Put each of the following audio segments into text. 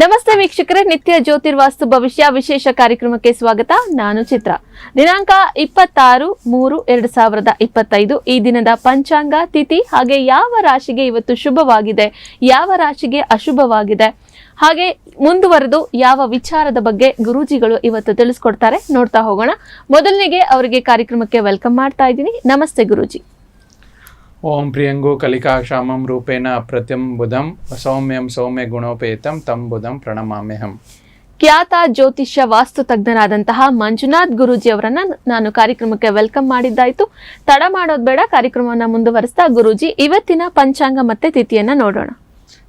ನಮಸ್ತೆ ವೀಕ್ಷಕರೇ, ನಿತ್ಯ ಜ್ಯೋತಿರ್ವಾಸ್ತು ಭವಿಷ್ಯ ವಿಶೇಷ ಕಾರ್ಯಕ್ರಮಕ್ಕೆ ಸ್ವಾಗತ. ನಾನು ಚಿತ್ರ. ದಿನಾಂಕ ಇಪ್ಪತ್ತಾರು ಮೂರು ಎರಡು ಸಾವಿರದ ಇಪ್ಪತ್ತೈದು. ಈ ದಿನದ ಪಂಚಾಂಗ ತಿಥಿ ಹಾಗೆ ಯಾವ ರಾಶಿಗೆ ಇವತ್ತು ಶುಭವಾಗಿದೆ, ಯಾವ ರಾಶಿಗೆ ಅಶುಭವಾಗಿದೆ, ಹಾಗೆ ಮುಂದುವರೆದು ಯಾವ ವಿಚಾರದ ಬಗ್ಗೆ ಗುರೂಜಿಗಳು ಇವತ್ತು ತಿಳಿಸ್ಕೊಡ್ತಾರೆ ನೋಡ್ತಾ ಹೋಗೋಣ. ಮೊದಲನಿಗೆ ಅವರಿಗೆ ಕಾರ್ಯಕ್ರಮಕ್ಕೆ ವೆಲ್ಕಮ್ ಮಾಡ್ತಾ ಇದ್ದೀನಿ. ನಮಸ್ತೆ ಗುರೂಜಿ. ಓಂ ಪ್ರಿಯಂಗು ಕಲಿಕಾಕ್ಷಾಮಂ ರೂಪೇಣ ಅಪ್ರತ್ಯಂ ಬುಧಂ ಸೌಮ್ಯಂ ಸೌಮ್ಯ ಗುಣೋಪೇತಂ ತಂ ಬುಧಂ ಪ್ರಣಮಾಮ್ಯಹಂ ಖ್ಯಾತ ಜ್ಯೋತಿಷ್ಯ ವಾಸ್ತು ತಜ್ಞರಾದಂತಹ ಮಂಜುನಾಥ್ ಗುರೂಜಿ ಅವರನ್ನ ನಾನು ಕಾರ್ಯಕ್ರಮಕ್ಕೆ ವೆಲ್ಕಮ್ ಮಾಡಿದ್ದಾಯ್ತು. ತಡ ಮಾಡೋದ್ ಬೇಡ, ಕಾರ್ಯಕ್ರಮವನ್ನ ಮುಂದುವರಿಸ್ತಾ ಗುರೂಜಿ, ಇವತ್ತಿನ ಪಂಚಾಂಗ ಮತ್ತೆ ತಿಥಿಯನ್ನ ನೋಡೋಣ.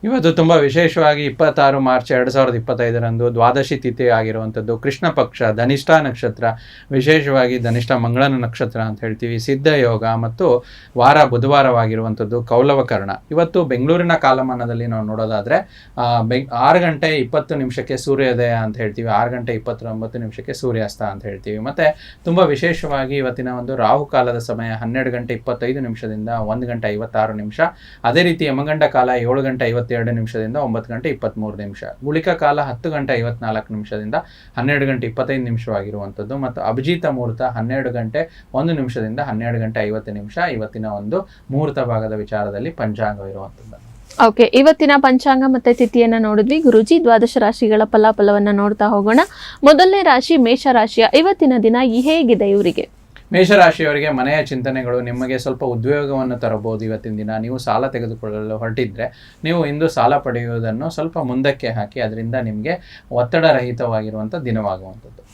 ಇವತ್ತು ತುಂಬ ವಿಶೇಷವಾಗಿ ಇಪ್ಪತ್ತಾರು ಮಾರ್ಚ್ ಎರಡು ಸಾವಿರದ ಇಪ್ಪತ್ತೈದರಂದು ದ್ವಾದಶಿ ತಿಥಿ ಆಗಿರುವಂಥದ್ದು ಕೃಷ್ಣ ಪಕ್ಷ, ಧನಿಷ್ಠ ನಕ್ಷತ್ರ, ವಿಶೇಷವಾಗಿ ಧನಿಷ್ಠ ಮಂಗಳನ ನಕ್ಷತ್ರ ಅಂತ ಹೇಳ್ತೀವಿ, ಸಿದ್ಧ ಯೋಗ ಮತ್ತು ವಾರ ಬುಧವಾರವಾಗಿರುವಂಥದ್ದು ಕೌಲವಕರ್ಣ ಇವತ್ತು ಬೆಂಗಳೂರಿನ ಕಾಲಮಾನದಲ್ಲಿ ನಾವು ನೋಡೋದಾದರೆ ಬೆಂಗ್ ಆರು ಗಂಟೆ ಇಪ್ಪತ್ತು ನಿಮಿಷಕ್ಕೆ ಸೂರ್ಯೋದಯ ಅಂತ ಹೇಳ್ತೀವಿ, ಆರು ಗಂಟೆ ಇಪ್ಪತ್ತೊಂಬತ್ತು ನಿಮಿಷಕ್ಕೆ ಸೂರ್ಯಾಸ್ತ ಅಂತ ಹೇಳ್ತೀವಿ. ಮತ್ತು ತುಂಬ ವಿಶೇಷವಾಗಿ ಇವತ್ತಿನ ಒಂದು ರಾಹುಕಾಲದ ಸಮಯ ಹನ್ನೆರಡು ಗಂಟೆ ಇಪ್ಪತ್ತೈದು ನಿಮಿಷದಿಂದ ಒಂದು ಗಂಟೆ ಐವತ್ತಾರು ನಿಮಿಷ. ಅದೇ ರೀತಿ ಯಮಗಂಡ ಕಾಲ ಏಳು ಗಂಟೆ ಐವತ್ತೆರಡು ನಿಮಿಷದಿಂದ ಒಂಬತ್ತು ಗಂಟೆ ಇಪ್ಪತ್ತ್ಮೂರು ನಿಮಿಷ. ಗುಳಿಕ ಕಾಲ ಹತ್ತು ಗಂಟೆ ಐವತ್ನಾಲ್ಕು ನಿಮಿಷದಿಂದ ಹನ್ನೆರಡು ಗಂಟೆ ಇಪ್ಪತ್ತೈದು ನಿಮಿಷವಾಗಿರುವಂಥದ್ದು ಮತ್ತು ಅಭಿಜಿತ ಮುಹೂರ್ತ ಹನ್ನೆರಡು ಗಂಟೆ ಒಂದು ನಿಮಿಷದಿಂದ ಹನ್ನೆರಡು ಗಂಟೆ ಐವತ್ತು ನಿಮಿಷ ಇವತ್ತಿನ ಒಂದು ಮುಹೂರ್ತ ಭಾಗದ ವಿಚಾರದಲ್ಲಿ ಪಂಚಾಂಗವಿರುವಂಥದ್ದು ಓಕೆ, ಇವತ್ತಿನ ಪಂಚಾಂಗ ಮತ್ತೆ ತಿಥಿಯನ್ನ ನೋಡಿದ್ವಿ. ಗುರುಜಿ, ದ್ವಾದಶ ರಾಶಿಗಳ ಫಲಾಫಲವನ್ನ ನೋಡ್ತಾ ಹೋಗೋಣ. ಮೊದಲನೇ ರಾಶಿ ಮೇಷ ರಾಶಿಯ. ಇವತ್ತಿನ ದಿನ ಹೇಗಿದೆ ಇವರಿಗೆ? ಮೇಷರಾಶಿಯವರಿಗೆ ಮನೆಯ ಚಿಂತನೆಗಳು, ನಿಮಗೆ ಸ್ವಲ್ಪ ಉದ್ಯೋಗವನ್ನು ತರಬಹುದು ಇವತ್ತಿನ ದಿನ, ನೀವು ಸಾಲ ತೆಗೆದುಕೊಳ್ಳಲು ಹೊರಟಿದ್ರೆ, ನೀವು ಇಂದು ಸಾಲ ಪಡೆಯುವುದನ್ನು ಸ್ವಲ್ಪ ಮುಂದಕ್ಕೆ ಹಾಕಿ, ಅದರಿಂದ ನಿಮಗೆ ಒತ್ತಡರಹಿತವಾಗಿರುವಂಥ ದಿನವಾಗುವಂಥದ್ದು.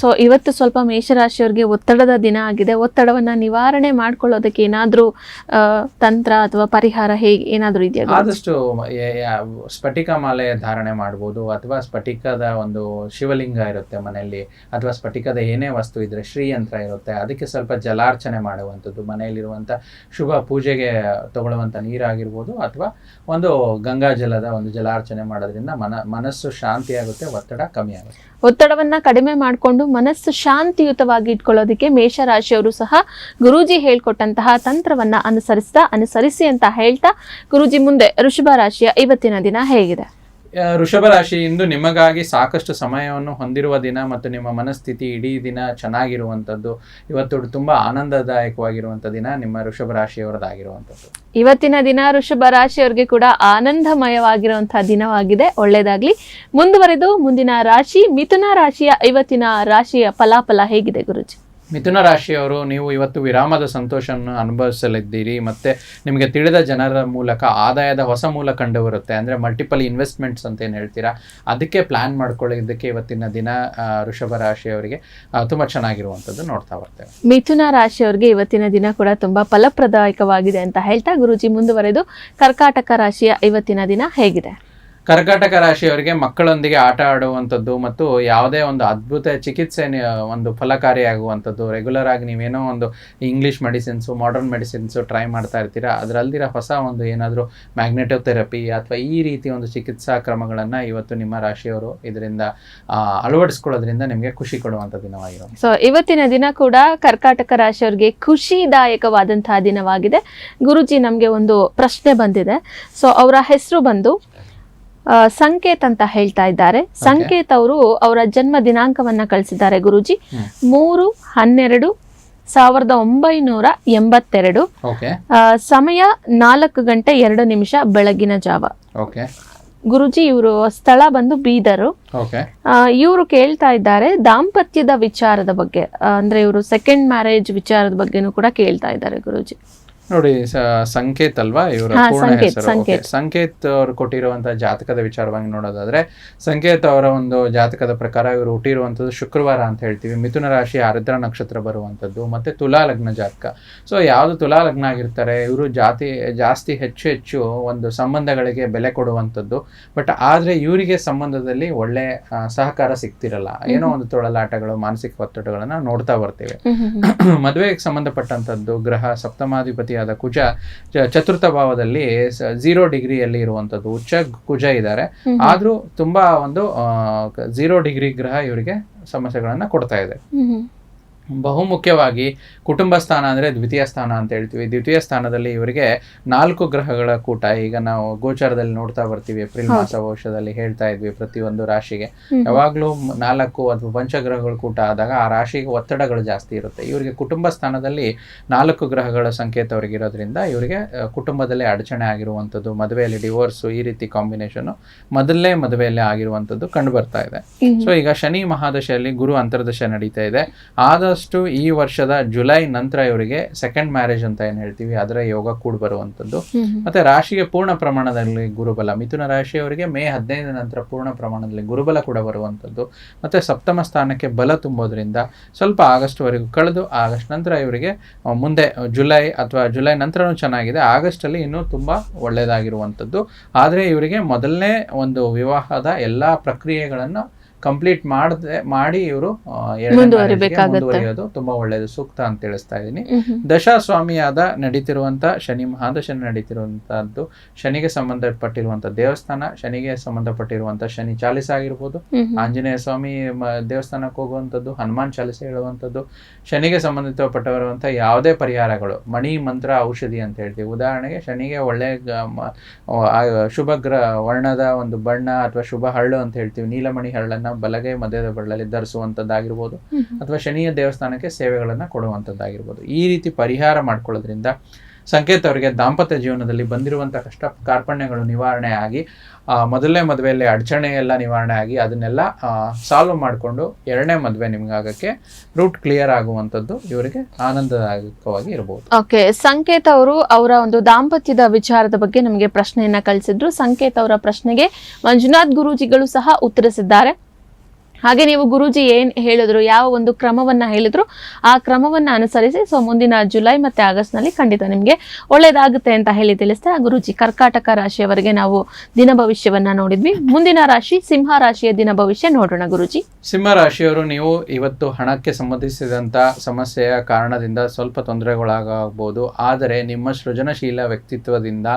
ಸೊ ಇವತ್ತು ಸ್ವಲ್ಪ ಮೇಷರಾಶಿಯವರಿಗೆ ಒತ್ತಡದ ದಿನ ಆಗಿದೆ ಒತ್ತಡವನ್ನ ನಿವಾರಣೆ ಮಾಡ್ಕೊಳ್ಳೋದಕ್ಕೆ ಏನಾದ್ರೂ ತಂತ್ರ ಅಥವಾ ಪರಿಹಾರ ಹೇಗೆ, ಏನಾದ್ರೂ ಇದೆಯಾ? ಆದಷ್ಟು ಸ್ಫಟಿಕ ಮಾಲೆ ಧಾರಣೆ ಮಾಡ್ಬೋದು, ಅಥವಾ ಸ್ಫಟಿಕದ ಒಂದು ಶಿವಲಿಂಗ ಇರುತ್ತೆ ಮನೆಯಲ್ಲಿ, ಅಥವಾ ಸ್ಫಟಿಕದ ಏನೇ ವಸ್ತು ಇದ್ರೆ ಶ್ರೀಯಂತ್ರ ಇರುತ್ತೆ, ಅದಕ್ಕೆ ಸ್ವಲ್ಪ ಜಲಾರ್ಚನೆ ಮಾಡುವಂಥದ್ದು, ಮನೆಯಲ್ಲಿರುವಂಥ ಶುಭ ಪೂಜೆಗೆ ತಗೊಳ್ಳುವಂಥ ನೀರಾಗಿರ್ಬೋದು, ಅಥವಾ ಒಂದು ಗಂಗಾ ಜಲದ ಒಂದು ಜಲಾರ್ಚನೆ ಮಾಡೋದ್ರಿಂದ ಮನ, ಮನಸ್ಸು ಶಾಂತಿಯಾಗುತ್ತೆ, ಒತ್ತಡ ಕಮ್ಮಿ ಆಗುತ್ತೆ ಒತ್ತಡವನ್ನ ಕಡಿಮೆ ಮಾಡಿಕೊಂಡು ಮನಸ್ಸು ಶಾಂತಿಯುತವಾಗಿ ಇಟ್ಕೊಳ್ಳೋದಕ್ಕೆ ಮೇಷರಾಶಿಯವರು ಸಹ ಗುರೂಜಿ ಹೇಳ್ಕೊಟ್ಟಂತಹ ತಂತ್ರವನ್ನ ಅನುಸರಿಸ್ತಾ ಅನುಸರಿಸಿ ಅಂತ ಹೇಳ್ತಾ ಗುರೂಜಿ ಮುಂದೆ ವೃಷಭ ರಾಶಿಯ ಇವತ್ತಿನ ದಿನ ಹೇಗಿದೆ. ವೃಷಭ ರಾಶಿ ಇಂದು ನಿಮಗಾಗಿ ಸಾಕಷ್ಟು ಸಮಯವನ್ನು ಹೊಂದಿರುವ ದಿನ ಮತ್ತು ನಿಮ್ಮ ಮನಸ್ಥಿತಿ ಇಡೀ ದಿನ ಚೆನ್ನಾಗಿರುವಂಥದ್ದು, ಇವತ್ತು ತುಂಬ ಆನಂದದಾಯಕವಾಗಿರುವಂಥ ದಿನ ನಿಮ್ಮ ವೃಷಭ ರಾಶಿಯವರದಾಗಿರುವಂಥದ್ದು. ಇವತ್ತಿನ ದಿನ ವೃಷಭ ರಾಶಿಯವರಿಗೆ ಕೂಡ ಆನಂದಮಯವಾಗಿರುವಂತಹ ದಿನವಾಗಿದೆ. ಒಳ್ಳೆಯದಾಗ್ಲಿ. ಮುಂದುವರೆದು ಮುಂದಿನ ರಾಶಿ, ಮಿಥುನ ರಾಶಿಯ ಇವತ್ತಿನ ರಾಶಿಯ ಫಲಾಫಲ ಹೇಗಿದೆ ಗುರುಜಿ? ಮಿಥುನ ರಾಶಿಯವರು ನೀವು ಇವತ್ತು ವಿರಾಮದ ಸಂತೋಷವನ್ನು ಅನುಭವಿಸಲಿದ್ದೀರಿ, ಮತ್ತು ನಿಮಗೆ ತಿಳಿದ ಜನರ ಮೂಲಕ ಆದಾಯದ ಹೊಸ ಮೂಲ ಕಂಡು ಬರುತ್ತೆ ಅಂದರೆ ಮಲ್ಟಿಪಲ್ ಇನ್ವೆಸ್ಟ್ಮೆಂಟ್ಸ್ ಅಂತ ಏನು ಹೇಳ್ತೀರಾ? ಅದಕ್ಕೆ ಪ್ಲ್ಯಾನ್ ಮಾಡ್ಕೊಳ್ಳೋದಕ್ಕೆ ಇವತ್ತಿನ ದಿನ ಋಷಭ ರಾಶಿಯವರಿಗೆ ತುಂಬ ಚೆನ್ನಾಗಿರುವಂಥದ್ದು ನೋಡ್ತಾ ಬರ್ತೇವೆ. ಮಿಥುನ ರಾಶಿಯವರಿಗೆ ಇವತ್ತಿನ ದಿನ ಕೂಡ ತುಂಬ ಫಲಪ್ರದಾಯಕವಾಗಿದೆ ಅಂತ ಹೇಳ್ತಾ ಗುರುಜಿ ಮುಂದುವರೆದು ಕರ್ಕಾಟಕ ರಾಶಿಯ ಇವತ್ತಿನ ದಿನ ಹೇಗಿದೆ? ಕರ್ಕಾಟಕ ರಾಶಿಯವರಿಗೆ ಮಕ್ಕಳೊಂದಿಗೆ ಆಟ ಆಡುವಂಥದ್ದು ಮತ್ತು ಯಾವುದೇ ಒಂದು ಅದ್ಭುತ ಚಿಕಿತ್ಸೆ ಒಂದು ಫಲಕಾರಿಯಾಗುವಂಥದ್ದು ರೆಗ್ಯುಲರ್ ಆಗಿ ನೀವೇನೋ ಒಂದು English medicines modern medicines try ಮಾಡ್ತಾ ಇರ್ತೀರಾ, ಅದರಲ್ದಿರ ಹೊಸ ಒಂದು ಏನಾದರೂ ಮ್ಯಾಗ್ನೆಟೋಥೆರಪಿ ಅಥವಾ ಈ ರೀತಿ ಒಂದು ಚಿಕಿತ್ಸಾ ಕ್ರಮಗಳನ್ನು ಇವತ್ತು ನಿಮ್ಮ ರಾಶಿಯವರು ಇದರಿಂದ ಅಳವಡಿಸ್ಕೊಳ್ಳೋದ್ರಿಂದ ನಿಮಗೆ ಖುಷಿ ಕೊಡುವಂಥ ದಿನವಾಗಿರುತ್ತೆ ಸೊ ಇವತ್ತಿನ ದಿನ ಕೂಡ ಕರ್ಕಾಟಕ ರಾಶಿಯವರಿಗೆ ಖುಷಿದಾಯಕವಾದಂತಹ ದಿನವಾಗಿದೆ. ಗುರುಜಿ ನಮಗೆ ಒಂದು ಪ್ರಶ್ನೆ ಬಂದಿದೆ. ಸೊ ಅವರ ಹೆಸರು ಬಂದು ಸಂಕೇತ್ ಅಂತ ಹೇಳ್ತಾ ಇದ್ದಾರೆ. ಸಂಕೇತ್ ಅವರು ಅವರ ಜನ್ಮ ದಿನಾಂಕವನ್ನ ಕಳಿಸಿದ್ದಾರೆ ಗುರುಜಿ. ಮೂರು ಹನ್ನೆರಡು ಸಾವಿರದ ಒಂಬೈನೂರ ಎಂಬತ್ತೆರಡು. ಸಮಯ ನಾಲ್ಕು ಗಂಟೆ ಎರಡು ನಿಮಿಷ ಬೆಳಗಿನ ಜಾವ. ಗುರುಜಿ ಇವರು ಸ್ಥಳ ಬಂದು ಬೀದರು. ಇವರು ಕೇಳ್ತಾ ಇದ್ದಾರೆ ದಾಂಪತ್ಯದ ವಿಚಾರದ ಬಗ್ಗೆ. ಅಂದ್ರೆ ಇವರು ಸೆಕೆಂಡ್ ಮ್ಯಾರೇಜ್ ವಿಚಾರದ ಬಗ್ಗೆನೂ ಕೂಡ ಕೇಳ್ತಾ ಇದ್ದಾರೆ ಗುರುಜಿ. ನೋಡಿ ಸಂಕೇತ್ ಅಲ್ವಾ? ಇವರ ಪೂರ್ಣ ಸಂಕೇತ್, ಹೆಸರು. ಸಂಕೇತ್. ಅವರು ಕೊಟ್ಟಿರುವಂತಹ ಜಾತಕದ ವಿಚಾರವಾಗಿ ನೋಡೋದಾದ್ರೆ ಸಂಕೇತ್ ಅವರ ಒಂದು ಜಾತಕದ ಪ್ರಕಾರ ಇವರು ಹುಟ್ಟಿರುವಂತದ್ದು ಶುಕ್ರವಾರ ಅಂತ ಹೇಳ್ತೀವಿ. ಮಿಥುನ ರಾಶಿ ಆರ್ದ್ರ ನಕ್ಷತ್ರ ಬರುವಂತದ್ದು ಮತ್ತೆ ತುಲಾ ಲಗ್ನ ಜಾತಕ. ಸೊ ಯಾವ್ದು ತುಲಾ ಲಗ್ನ ಆಗಿರ್ತಾರೆ ಇವರು ಜಾತಿ ಜಾಸ್ತಿ ಹೆಚ್ಚು ಹೆಚ್ಚು ಒಂದು ಸಂಬಂಧಗಳಿಗೆ ಬೆಲೆ ಕೊಡುವಂಥದ್ದು. ಬಟ್ ಆದ್ರೆ ಇವರಿಗೆ ಸಂಬಂಧದಲ್ಲಿ ಒಳ್ಳೆ ಸಹಕಾರ ಸಿಗ್ತಿರಲ್ಲ. ಏನೋ ಒಂದು ತೊಳಲಾಟಗಳು ಮಾನಸಿಕ ಒತ್ತಡಗಳನ್ನ ನೋಡ್ತಾ ಬರ್ತೇವೆ. ಮದುವೆಗೆ ಸಂಬಂಧಪಟ್ಟಂತದ್ದು ಗ್ರಹ ಸಪ್ತಮಾಧಿಪತಿಯಾದ ಕುಜ ಚತುರ್ಥ ಭಾವದಲ್ಲಿ ಝೀರೋ ಡಿಗ್ರಿಯಲ್ಲಿ ಇರುವಂತದ್ದು ಉಚ್ಚ ಕುಜ ಇದ್ದಾರೆ. ಆದ್ರೂ ತುಂಬಾ ಒಂದು ಝೀರೋ ಡಿಗ್ರಿ ಗ್ರಹ ಇವರಿಗೆ ಸಮಸ್ಯೆಗಳನ್ನ ಕೊಡ್ತಾ ಇದೆ. ಬಹುಮುಖ್ಯವಾಗಿ ಕುಟುಂಬ ಸ್ಥಾನ ಅಂದರೆ ದ್ವಿತೀಯ ಸ್ಥಾನ ಅಂತ ಹೇಳ್ತೀವಿ. ದ್ವಿತೀಯ ಸ್ಥಾನದಲ್ಲಿ ಇವರಿಗೆ ನಾಲ್ಕು ಗ್ರಹಗಳ ಕೂಟ. ಈಗ ನಾವು ಗೋಚಾರದಲ್ಲಿ ನೋಡ್ತಾ ಬರ್ತೀವಿ. ಏಪ್ರಿಲ್ ಹೌದು. ಮಾಸ ವರ್ಷದಲ್ಲಿ ಹೇಳ್ತಾ ಇದ್ವಿ ಪ್ರತಿಯೊಂದು ರಾಶಿಗೆ. ಯಾವಾಗಲೂ ನಾಲ್ಕು ಅಥವಾ ಪಂಚಗ್ರಹಗಳ ಕೂಟ ಆದಾಗ ಆ ರಾಶಿಗೆ ಒತ್ತಡಗಳು ಜಾಸ್ತಿ ಇರುತ್ತೆ. ಇವರಿಗೆ ಕುಟುಂಬ ಸ್ಥಾನದಲ್ಲಿ ನಾಲ್ಕು ಗ್ರಹಗಳ ಸಂಕೇತ ಅವರಿಗೆ ಇರೋದ್ರಿಂದ ಇವರಿಗೆ ಕುಟುಂಬದಲ್ಲಿ ಅಡಚಣೆ ಆಗಿರುವಂಥದ್ದು ಮದುವೆಯಲ್ಲಿ ಡಿವೋರ್ಸು ಈ ರೀತಿ ಕಾಂಬಿನೇಷನು ಮೊದಲನೇ ಮದುವೆಯಲ್ಲಿ ಆಗಿರುವಂಥದ್ದು ಕಂಡು ಬರ್ತಾ ಇದೆ. ಸೊ ಈಗ ಶನಿ ಮಹಾದಶೆಯಲ್ಲಿ ಗುರು ಅಂತರ್ದಶೆ ನಡೀತಾ ಇದೆ. ಆದಷ್ಟು ಈ ವರ್ಷದ ಜುಲೈ ನಂತರ ಇವರಿಗೆ ಸೆಕೆಂಡ್ ಮ್ಯಾರೇಜ್ ಅಂತ ಏನು ಹೇಳ್ತೀವಿ ಅದರ ಯೋಗ ಕೂಡ ಬರುವಂಥದ್ದು. ಮತ್ತೆ ರಾಶಿಗೆ ಪೂರ್ಣ ಪ್ರಮಾಣದಲ್ಲಿ ಗುರುಬಲ ಮಿಥುನ ರಾಶಿಯವರಿಗೆ ಮೇ ಹದಿನೈದು ನಂತರ ಪೂರ್ಣ ಪ್ರಮಾಣದಲ್ಲಿ ಗುರುಬಲ ಕೂಡ ಬರುವಂಥದ್ದು. ಮತ್ತೆ ಸಪ್ತಮ ಸ್ಥಾನಕ್ಕೆ ಬಲ ತುಂಬೋದ್ರಿಂದ ಸ್ವಲ್ಪ ಆಗಸ್ಟ್ವರೆಗೂ ಕಳೆದು ಆಗಸ್ಟ್ ನಂತರ ಇವರಿಗೆ ಮುಂದೆ ಜುಲೈ ಅಥವಾ ಜುಲೈ ನಂತರನೂ ಚೆನ್ನಾಗಿದೆ. ಆಗಸ್ಟಲ್ಲಿ ಇನ್ನೂ ತುಂಬ ಒಳ್ಳೆಯದಾಗಿರುವಂಥದ್ದು ಆದರೆ ಇವರಿಗೆ ಮೊದಲನೇ ಒಂದು ವಿವಾಹದ ಎಲ್ಲ ಪ್ರಕ್ರಿಯೆಗಳನ್ನು ಕಂಪ್ಲೀಟ್ ಮಾಡದೆ ಮಾಡಿ ಇವರು. ಮುಂದುವರಿಯೋದು ತುಂಬಾ ಒಳ್ಳೆಯದು ಸೂಕ್ತ ಅಂತ ತಿಳಿಸ್ತಾ ಇದ್ದೀನಿ ದಶಾ ಸ್ವಾಮಿಯಾದ ದಶಾಸ್ವಾಮಿಯಾದ ನಡೀತಿರುವಂಥ ಶನಿ ಮಹಾದಶನ ನಡೀತಿರುವಂತಹದ್ದು ಶನಿಗೆ ಸಂಬಂಧಪಟ್ಟಿರುವಂತ ದೇವಸ್ಥಾನ ಶನಿಗೆ ಸಂಬಂಧಪಟ್ಟಿರುವಂತ ಶನಿ ಚಾಲಿಸ ಆಗಿರ್ಬೋದು. ಆಂಜನೇಯ ಸ್ವಾಮಿ ದೇವಸ್ಥಾನಕ್ಕೆ ಹೋಗುವಂಥದ್ದು ಹನುಮಾನ್ ಚಾಲಿಸ ಹೇಳುವಂಥದ್ದು ಶನಿಗೆ ಸಂಬಂಧಿತಪಟ್ಟಿರುವಂಥ ಯಾವುದೇ ಪರಿಹಾರಗಳು ಮಣಿ ಮಂತ್ರ ಔಷಧಿ ಅಂತ ಹೇಳ್ತೀವಿ ಉದಾಹರಣೆಗೆ ಶನಿಗೆ ಒಳ್ಳೆ ಗ- ಶುಭ ಗ್ರ ವರ್ಣದ ಒಂದು ಬಣ್ಣ ಅಥವಾ ಶುಭ ಹರಳು ಅಂತ ಹೇಳ್ತೀವಿ ನೀಲಮಣಿ ಹರಳನ್ನ ಬಲಗೈ ಮಧ್ಯದ ಬಳ್ಳಲ್ಲಿ ಧರಿಸುವಂಥದ್ದಾಗಿರ್ಬೋದು ಅಥವಾ ಶನಿಯ ದೇವಸ್ಥಾನಕ್ಕೆ ಸೇವೆಗಳನ್ನು ಕೊಡುವಂಥದ್ದಾಗಿರ್ಬೋದು. ಈ ರೀತಿ ಪರಿಹಾರ ಮಾಡ್ಕೊಳ್ಳೋದ್ರಿಂದ ಸಂಕೇತ ಅವರಿಗೆ ದಾಂಪತ್ಯ ಜೀವನದಲ್ಲಿ ಬಂದಿರುವಂಥ ಕಷ್ಟ ಕಾರ್ಪಣ್ಯಗಳು ನಿವಾರಣೆ ಆಗಿ ಮೊದಲನೇ ಮದುವೆಯಲ್ಲಿ ಅಡಚಣೆ ಎಲ್ಲ ನಿವಾರಣೆ ಆಗಿ ಅದನ್ನೆಲ್ಲ ಸಾಲ್ವ್ ಮಾಡಿಕೊಂಡು ಎರಡನೇ ಮದುವೆ ನಿಮ್ಗಾಗಕ್ಕೆ ರೂಟ್ ಕ್ಲಿಯರ್ ಆಗುವಂಥದ್ದು ಇವರಿಗೆ ಆನಂದದಾಯಕವಾಗಿ ಇರಬಹುದು ಓಕೆ ಸಂಕೇತ್ ಅವರು ಅವರ ಒಂದು ದಾಂಪತ್ಯದ ವಿಚಾರದ ಬಗ್ಗೆ ನಮಗೆ ಪ್ರಶ್ನೆಯನ್ನ ಕಳಿಸಿದ್ರು. ಸಂಕೇತ್ ಅವರ ಪ್ರಶ್ನೆಗೆ ಮಂಜುನಾಥ್ ಗುರೂಜಿಗಳು ಸಹ ಉತ್ತರಿಸಿದ್ದಾರೆ. ಹಾಗೆ ನೀವು ಗುರುಜಿ ಏನ್ ಹೇಳಿದ್ರು, ಯಾವ ಒಂದು ಕ್ರಮವನ್ನ ಹೇಳಿದ್ರು, ಆ ಕ್ರಮವನ್ನ ಅನುಸರಿಸಿ ಸೊ ಮುಂದಿನ ಜುಲೈ ಮತ್ತೆ ಆಗಸ್ಟ್ನಲ್ಲಿ ಖಂಡಿತ ನಿಮ್ಗೆ ಒಳ್ಳೇದಾಗುತ್ತೆ ಅಂತ ಹೇಳಿ ತಿಳಿಸ್ತಾ ಗುರುಜಿ ಕರ್ಕಾಟಕ ರಾಶಿಯವರೆಗೆ ನಾವು ದಿನ ಭವಿಷ್ಯವನ್ನ ನೋಡಿದ್ವಿ. ಮುಂದಿನ ರಾಶಿ ಸಿಂಹ ರಾಶಿಯ ದಿನ ಭವಿಷ್ಯ ನೋಡೋಣ ಗುರುಜಿ. ಸಿಂಹ ರಾಶಿಯವರು ನೀವು ಇವತ್ತು ಹಣಕ್ಕೆ ಸಂಬಂಧಿಸಿದಂತ ಸಮಸ್ಯೆಯ ಕಾರಣದಿಂದ ಸ್ವಲ್ಪ ತೊಂದರೆಗಳಾಗಬಹುದು ಆದರೆ ನಿಮ್ಮ ಸೃಜನಶೀಲ ವ್ಯಕ್ತಿತ್ವದಿಂದ,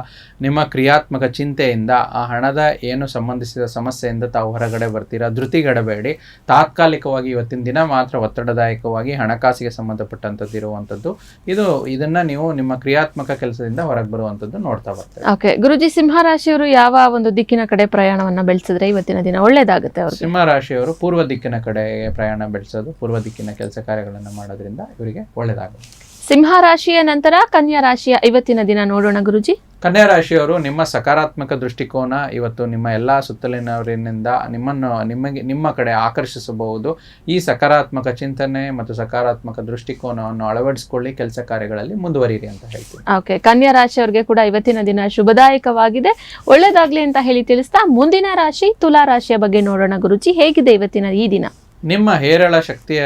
ನಿಮ್ಮ ಕ್ರಿಯಾತ್ಮಕ ಚಿಂತೆಯಿಂದ ಆ ಹಣದ ಏನು ಸಂಬಂಧಿಸಿದ ಸಮಸ್ಯೆಯಿಂದ ತಾವು ಹೊರಗಡೆ ಬರ್ತೀರಾ? ಧೃತಿಗಡಬೇಡಿ ತಾತ್ಕಾಲಿಕವಾಗಿ ಇವತ್ತಿನ ದಿನ ಮಾತ್ರ ಒತ್ತಡದಾಯಕವಾಗಿ ಹಣಕಾಸಿಗೆ ಸಂಬಂಧಪಟ್ಟಂಥದ್ದು ಇರುವಂಥದ್ದು. ಇದು ಇದನ್ನ ನೀವು ನಿಮ್ಮ ಕ್ರಿಯಾತ್ಮಕ ಕೆಲಸದಿಂದ ಹೊರಗೆ ಬರುವಂಥದ್ದು ನೋಡ್ತಾ ಬರ್ತೇವೆ. ಓಕೆ ಗುರುಜಿ ಸಿಂಹರಾಶಿಯವರು ಯಾವ ಒಂದು ದಿಕ್ಕಿನ ಕಡೆ ಪ್ರಯಾಣವನ್ನ ಬೆಳೆಸಿದ್ರೆ ಇವತ್ತಿನ ದಿನ ಒಳ್ಳೇದಾಗುತ್ತೆ ಸಿಂಹರಾಶಿಯವರು ಸಿಂಹ ರಾಶಿಯವರು ಪೂರ್ವ ದಿಕ್ಕಿನ ಕಡೆ ಪ್ರಯಾಣ ಬೆಳೆಸೋದು ಪೂರ್ವ ದಿಕ್ಕಿನ ಕೆಲಸ ಕಾರ್ಯಗಳನ್ನು ಮಾಡೋದ್ರಿಂದ ಇವರಿಗೆ ಒಳ್ಳೇದಾಗುತ್ತೆ. ಸಿಂಹ ರಾಶಿಯ ನಂತರ ಕನ್ಯಾ ರಾಶಿಯ ಇವತ್ತಿನ ದಿನ ನೋಡೋಣ ಗುರುಜಿ. ಕನ್ಯಾ ರಾಶಿಯವರು ನಿಮ್ಮ ಸಕಾರಾತ್ಮಕ ದೃಷ್ಟಿಕೋನ ಇವತ್ತು ನಿಮ್ಮ ಎಲ್ಲ ಸುತ್ತಲಿನವರಿಂದ ನಿಮ್ಮನ್ನು ನಿಮಗೆ, ನಿಮ್ಮ ಕಡೆ ಆಕರ್ಷಿಸಬಹುದು. ಈ ಸಕಾರಾತ್ಮಕ ಚಿಂತನೆ ಮತ್ತು ಸಕಾರಾತ್ಮಕ ದೃಷ್ಟಿಕೋನವನ್ನು ಅಳವಡಿಸಿಕೊಳ್ಳಿ, ಕೆಲಸ ಕಾರ್ಯಗಳಲ್ಲಿ ಮುಂದುವರಿಯಿರಿ ಅಂತ ಹೇಳ್ತೀನಿ. ಓಕೆ ಕನ್ಯಾ ರಾಶಿಯವರಿಗೆ ಕೂಡ ಇವತ್ತಿನ ದಿನ ಶುಭದಾಯಕವಾಗಿದೆ. ಒಳ್ಳೇದಾಗ್ಲಿ ಅಂತ ಹೇಳಿ ತಿಳಿಸ್ತಾ ಮುಂದಿನ ರಾಶಿ ತುಲಾ ರಾಶಿಯ ಬಗ್ಗೆ ನೋಡೋಣ ಗುರುಜಿ. ಹೇಗಿದೆ ಇವತ್ತಿನ ಈ ದಿನ? ನಿಮ್ಮ ಹೇರಳ ಶಕ್ತಿಯ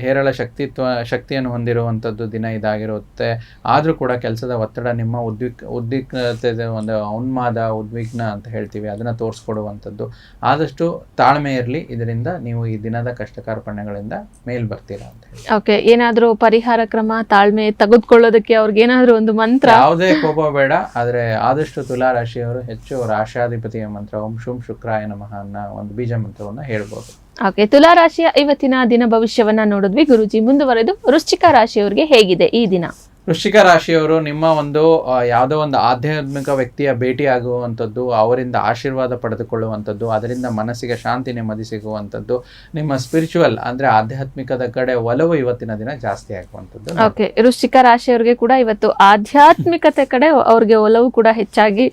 ಹೇರಳ ಶಕ್ತಿತ್ವ ಶಕ್ತಿಯನ್ನು ಹೊಂದಿರುವಂಥದ್ದು ದಿನ ಇದಾಗಿರುತ್ತೆ. ಆದರೂ ಕೂಡ ಕೆಲಸದ ಒತ್ತಡ ನಿಮ್ಮ ಉದ್ವಿಗ್ ಉದ್ವಿಗ್ನತೆ ಒಂದು ಉನ್ಮಾದ ಉದ್ವಿಗ್ನ ಅಂತ ಹೇಳ್ತೀವಿ. ಅದನ್ನು ತೋರಿಸ್ಕೊಡುವಂಥದ್ದು. ಆದಷ್ಟು ತಾಳ್ಮೆ ಇರಲಿ. ಇದರಿಂದ ನೀವು ಈ ದಿನದ ಕಷ್ಟ ಕಾರ್ಪಣ್ಯಗಳಿಂದ ಮೇಲ್ ಬರ್ತೀರಾ ಅಂತ ಹೇಳಿ. ಓಕೆ. ಏನಾದರೂ ಪರಿಹಾರ ಕ್ರಮ ತಾಳ್ಮೆ ತೆಗೆದುಕೊಳ್ಳೋದಕ್ಕೆ ಅವ್ರಿಗೆ ಏನಾದರೂ ಒಂದು ಮಂತ್ರ? ಯಾವುದೇ ಕೋಪ ಬೇಡ. ಆದರೆ ಆದಷ್ಟು ತುಲಾ ರಾಶಿಯವರು ಹೆಚ್ಚು ರಾಶಾಧಿಪತಿಯ ಮಂತ್ರ ಓಂ ಶುಂ ಶುಕ್ರಾಯ ನಮಃ ಅನ್ನೋ ಒಂದು ಬೀಜ ಮಂತ್ರವನ್ನು ಹೇಳ್ಬೋದು. ಓಕೆ ತುಲಾ ರಾಶಿಯ ಇವತ್ತಿನ ದಿನ ಭವಿಷ್ಯವನ್ನ ನೋಡಿದ್ವಿ. ಗುರುಜಿ ಮುಂದುವರೆದು ವೃಶ್ಚಿಕ ರಾಶಿಯವರಿಗೆ ಹೇಗಿದೆ ಈ ದಿನ? ವೃಶ್ಚಿಕ ರಾಶಿಯವರು ನಿಮ್ಮ ಒಂದು ಯಾವುದೋ ಒಂದು ಆಧ್ಯಾತ್ಮಿಕ ವ್ಯಕ್ತಿಯ ಭೇಟಿ ಆಗುವಂಥದ್ದು, ಅವರಿಂದ ಆಶೀರ್ವಾದ ಪಡೆದುಕೊಳ್ಳುವಂಥದ್ದು, ಅದರಿಂದ ಮನಸ್ಸಿಗೆ ಶಾಂತಿ ನೆಮ್ಮದಿ ಸಿಗುವಂಥದ್ದು, ನಿಮ್ಮ ಸ್ಪಿರಿಚುವಲ್ ಅಂದ್ರೆ ಆಧ್ಯಾತ್ಮಿಕದ ಕಡೆ ಒಲವು ಇವತ್ತಿನ ದಿನ ಜಾಸ್ತಿ ಆಗುವಂಥದ್ದು ಓಕೆ, ವೃಶ್ಚಿಕ ರಾಶಿಯವರಿಗೆ ಕೂಡ ಇವತ್ತು ಆಧ್ಯಾತ್ಮಿಕತೆ ಕಡೆ ಅವ್ರಿಗೆ ಒಲವು ಕೂಡ ಹೆಚ್ಚಾಗಿ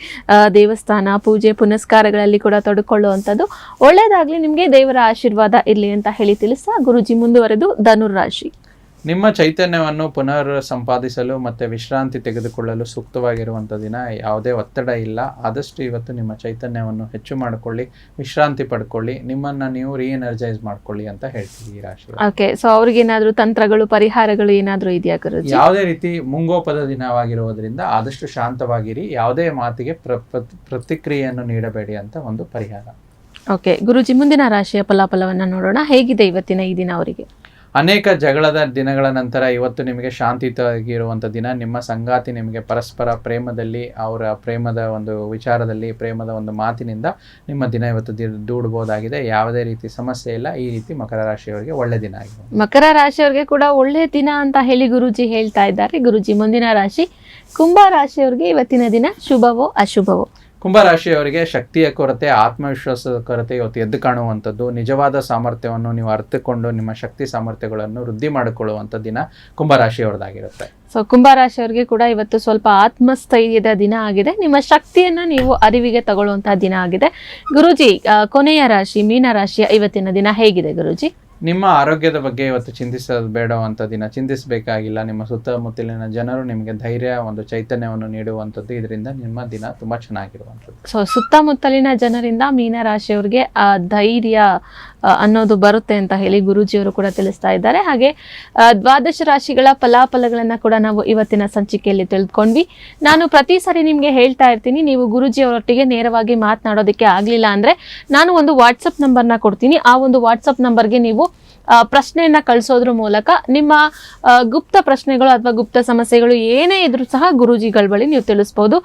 ದೇವಸ್ಥಾನ, ಪೂಜೆ, ಪುನಸ್ಕಾರಗಳಲ್ಲಿ ಕೂಡ ತೊಡಕೊಳ್ಳುವಂಥದ್ದು. ಒಳ್ಳೆಯದಾಗಲಿ ನಿಮಗೆ ದೇವರ ಆಶೀರ್ವಾದ ಇರಲಿ ಅಂತ ಹೇಳಿ ತಿಳಿಸ್ತಾ ಗುರುಜಿ ಮುಂದುವರೆದು ಧನುರ್ ರಾಶಿ. ನಿಮ್ಮ ಚೈತನ್ಯವನ್ನು ಪುನರ್ ಸಂಪಾದಿಸಲು ಮತ್ತೆ ವಿಶ್ರಾಂತಿ ತೆಗೆದುಕೊಳ್ಳಲು ಸೂಕ್ತವಾಗಿರುವಂಥ ದಿನ ಯಾವುದೇ ಒತ್ತಡ ಇಲ್ಲ. ಆದಷ್ಟು ಇವತ್ತು ನಿಮ್ಮ ಚೈತನ್ಯವನ್ನು ಹೆಚ್ಚು ಮಾಡಿಕೊಳ್ಳಿ ವಿಶ್ರಾಂತಿ ಪಡ್ಕೊಳ್ಳಿ ನಿಮ್ಮನ್ನ ನೀವು ರೀಎನರ್ಜೈಸ್ ಮಾಡ್ಕೊಳ್ಳಿ ಅಂತ ಹೇಳ್ತೀವಿ ಈ ರಾಶಿ ಓಕೆ ಸೊ ಅವ್ರಿಗೆ ಏನಾದ್ರು ತಂತ್ರಗಳು ಪರಿಹಾರಗಳು ಏನಾದರೂ ಇದೆಯಾ ಗುರುಜಿ? ಯಾವುದೇ ರೀತಿ ಮುಂಗೋಪದ ದಿನವಾಗಿರುವುದರಿಂದ ಆದಷ್ಟು ಶಾಂತವಾಗಿರಿ ಯಾವುದೇ ಮಾತಿಗೆ ಪ್ರ ಪ್ರತ್- ಪ್ರತಿಕ್ರಿಯೆಯನ್ನು ನೀಡಬೇಡಿ ಅಂತ ಒಂದು ಪರಿಹಾರ. ಓಕೆ ಗುರುಜಿ ಮುಂದಿನ ರಾಶಿಯ ಫಲಾಫಲವನ್ನು ನೋಡೋಣ. ಹೇಗಿದೆ ಇವತ್ತಿನ ಈ ದಿನ ಅವರಿಗೆ? ಅನೇಕ ಜಗಳದ ದಿನಗಳ ನಂತರ ಇವತ್ತು ನಿಮಗೆ ಶಾಂತಿಯುತವಾಗಿರುವಂಥ ದಿನ. ನಿಮ್ಮ ಸಂಗಾತಿ ನಿಮಗೆ ಪರಸ್ಪರ ಪ್ರೇಮದಲ್ಲಿ, ಅವರ ಪ್ರೇಮದ ಒಂದು ವಿಚಾರದಲ್ಲಿ, ಪ್ರೇಮದ ಒಂದು ಮಾತಿನಿಂದ ನಿಮ್ಮ ದಿನ ಇವತ್ತು ದೂಡಬಹುದಾಗಿದೆ ಯಾವುದೇ ರೀತಿ ಸಮಸ್ಯೆ ಇಲ್ಲ. ಈ ರೀತಿ ಮಕರ ರಾಶಿಯವರಿಗೆ ಒಳ್ಳೆ ದಿನ ಆಗಿದೆ. ಮಕರ ರಾಶಿಯವರಿಗೆ ಕೂಡ ಒಳ್ಳೆ ದಿನ ಅಂತ ಹೇಳಿ ಗುರುಜಿ ಹೇಳ್ತಾ ಇದ್ದಾರೆ. ಗುರುಜಿ, ಮುಂದಿನ ರಾಶಿ ಕುಂಭ ರಾಶಿಯವರಿಗೆ ಇವತ್ತಿನ ದಿನ ಶುಭವೋ, ಅಶುಭವೋ? ಕುಂಭರಾಶಿಯವರಿಗೆ ಶಕ್ತಿಯ ಕೊರತೆ, ಆತ್ಮವಿಶ್ವಾಸದ ಕೊರತೆ ಇವತ್ತು ಎದ್ದು ಕಾಣುವಂಥದ್ದು, ನಿಜವಾದ ಸಾಮರ್ಥ್ಯವನ್ನು ನೀವು ಅರ್ಥಕೊಂಡು ನಿಮ್ಮ ಶಕ್ತಿ ಸಾಮರ್ಥ್ಯಗಳನ್ನು ವೃದ್ಧಿ ಮಾಡಿಕೊಳ್ಳುವಂಥ ದಿನ ಕುಂಭರಾಶಿಯವರದಾಗಿರುತ್ತೆ ಸೊ ಕುಂಭರಾಶಿಯವರಿಗೆ ಕೂಡ ಇವತ್ತು ಸ್ವಲ್ಪ ಆತ್ಮಸ್ಥೈರ್ಯದ ದಿನ ಆಗಿದೆ. ನಿಮ್ಮ ಶಕ್ತಿಯನ್ನು ನೀವು ಅರಿವಿಗೆ ತಗೊಳ್ಳುವಂತಹ ದಿನ ಆಗಿದೆ. ಗುರುಜಿ ಕೊನೆಯ ರಾಶಿ ಮೀನ ರಾಶಿಯ ಇವತ್ತಿನ ದಿನ ಹೇಗಿದೆ ಗುರುಜಿ? ನಿಮ್ಮ ಆರೋಗ್ಯದ ಬಗ್ಗೆ ಇವತ್ತು ಚಿಂತಿಸೋದು ಬೇಡವಂಥ ದಿನ. ಚಿಂತಿಸಬೇಕಾಗಿಲ್ಲ. ನಿಮ್ಮ ಸುತ್ತಮುತ್ತಲಿನ ಜನರು ನಿಮಗೆ ಧೈರ್ಯ, ಒಂದು ಚೈತನ್ಯವನ್ನು ನೀಡುವಂಥದ್ದು ಇದರಿಂದ ನಿಮ್ಮ ದಿನ ತುಂಬ ಚೆನ್ನಾಗಿರುವಂಥದ್ದು. ಸೊ ಸುತ್ತಮುತ್ತಲಿನ ಜನರಿಂದ ಮೀನ ರಾಶಿಯವರಿಗೆ ಆ, ಧೈರ್ಯ ಅನ್ನೋದು ಬರುತ್ತೆ ಅಂತ ಹೇಳಿ ಗುರೂಜಿಯವರು ಕೂಡ ತಿಳಿಸ್ತಾ ಇದ್ದಾರೆ. ಹಾಗೆ ದ್ವಾದಶ ರಾಶಿಗಳ ಫಲಾಫಲಗಳನ್ನ ಕೂಡ ನಾವು ಇವತ್ತಿನ ಸಂಚಿಕೆಯಲ್ಲಿ ತಿಳಿದುಕೊಂಡ್ವಿ. ನಾನು ಪ್ರತಿ ಸಾರಿ ನಿಮಗೆ ಹೇಳ್ತಾ ಇರ್ತೀನಿ, ನೀವು ಗುರುಜಿಯವರೊಟ್ಟಿಗೆ ನೇರವಾಗಿ ಮಾತನಾಡೋದಕ್ಕೆ ಆಗಲಿಲ್ಲ ಅಂದ್ರೆ ನಾನು ಒಂದು ವಾಟ್ಸಪ್ ನಂಬರ್ನ ಕೊಡ್ತೀನಿ. ಆ ಒಂದು ವಾಟ್ಸಪ್ ನಂಬರ್ಗೆ ನೀವು ಪ್ರಶ್ನೆಯನ್ನ ಕಳಿಸೋದ್ರ ಮೂಲಕ ನಿಮ್ಮ ಗುಪ್ತ ಪ್ರಶ್ನೆಗಳು ಅಥವಾ ಗುಪ್ತ ಸಮಸ್ಯೆಗಳು ಏನೇ ಇದ್ರೂ ಸಹ ಗುರೂಜಿಗಳ ಬಳಿ ನೀವು ತಿಳಿಸ್ಬೋದು.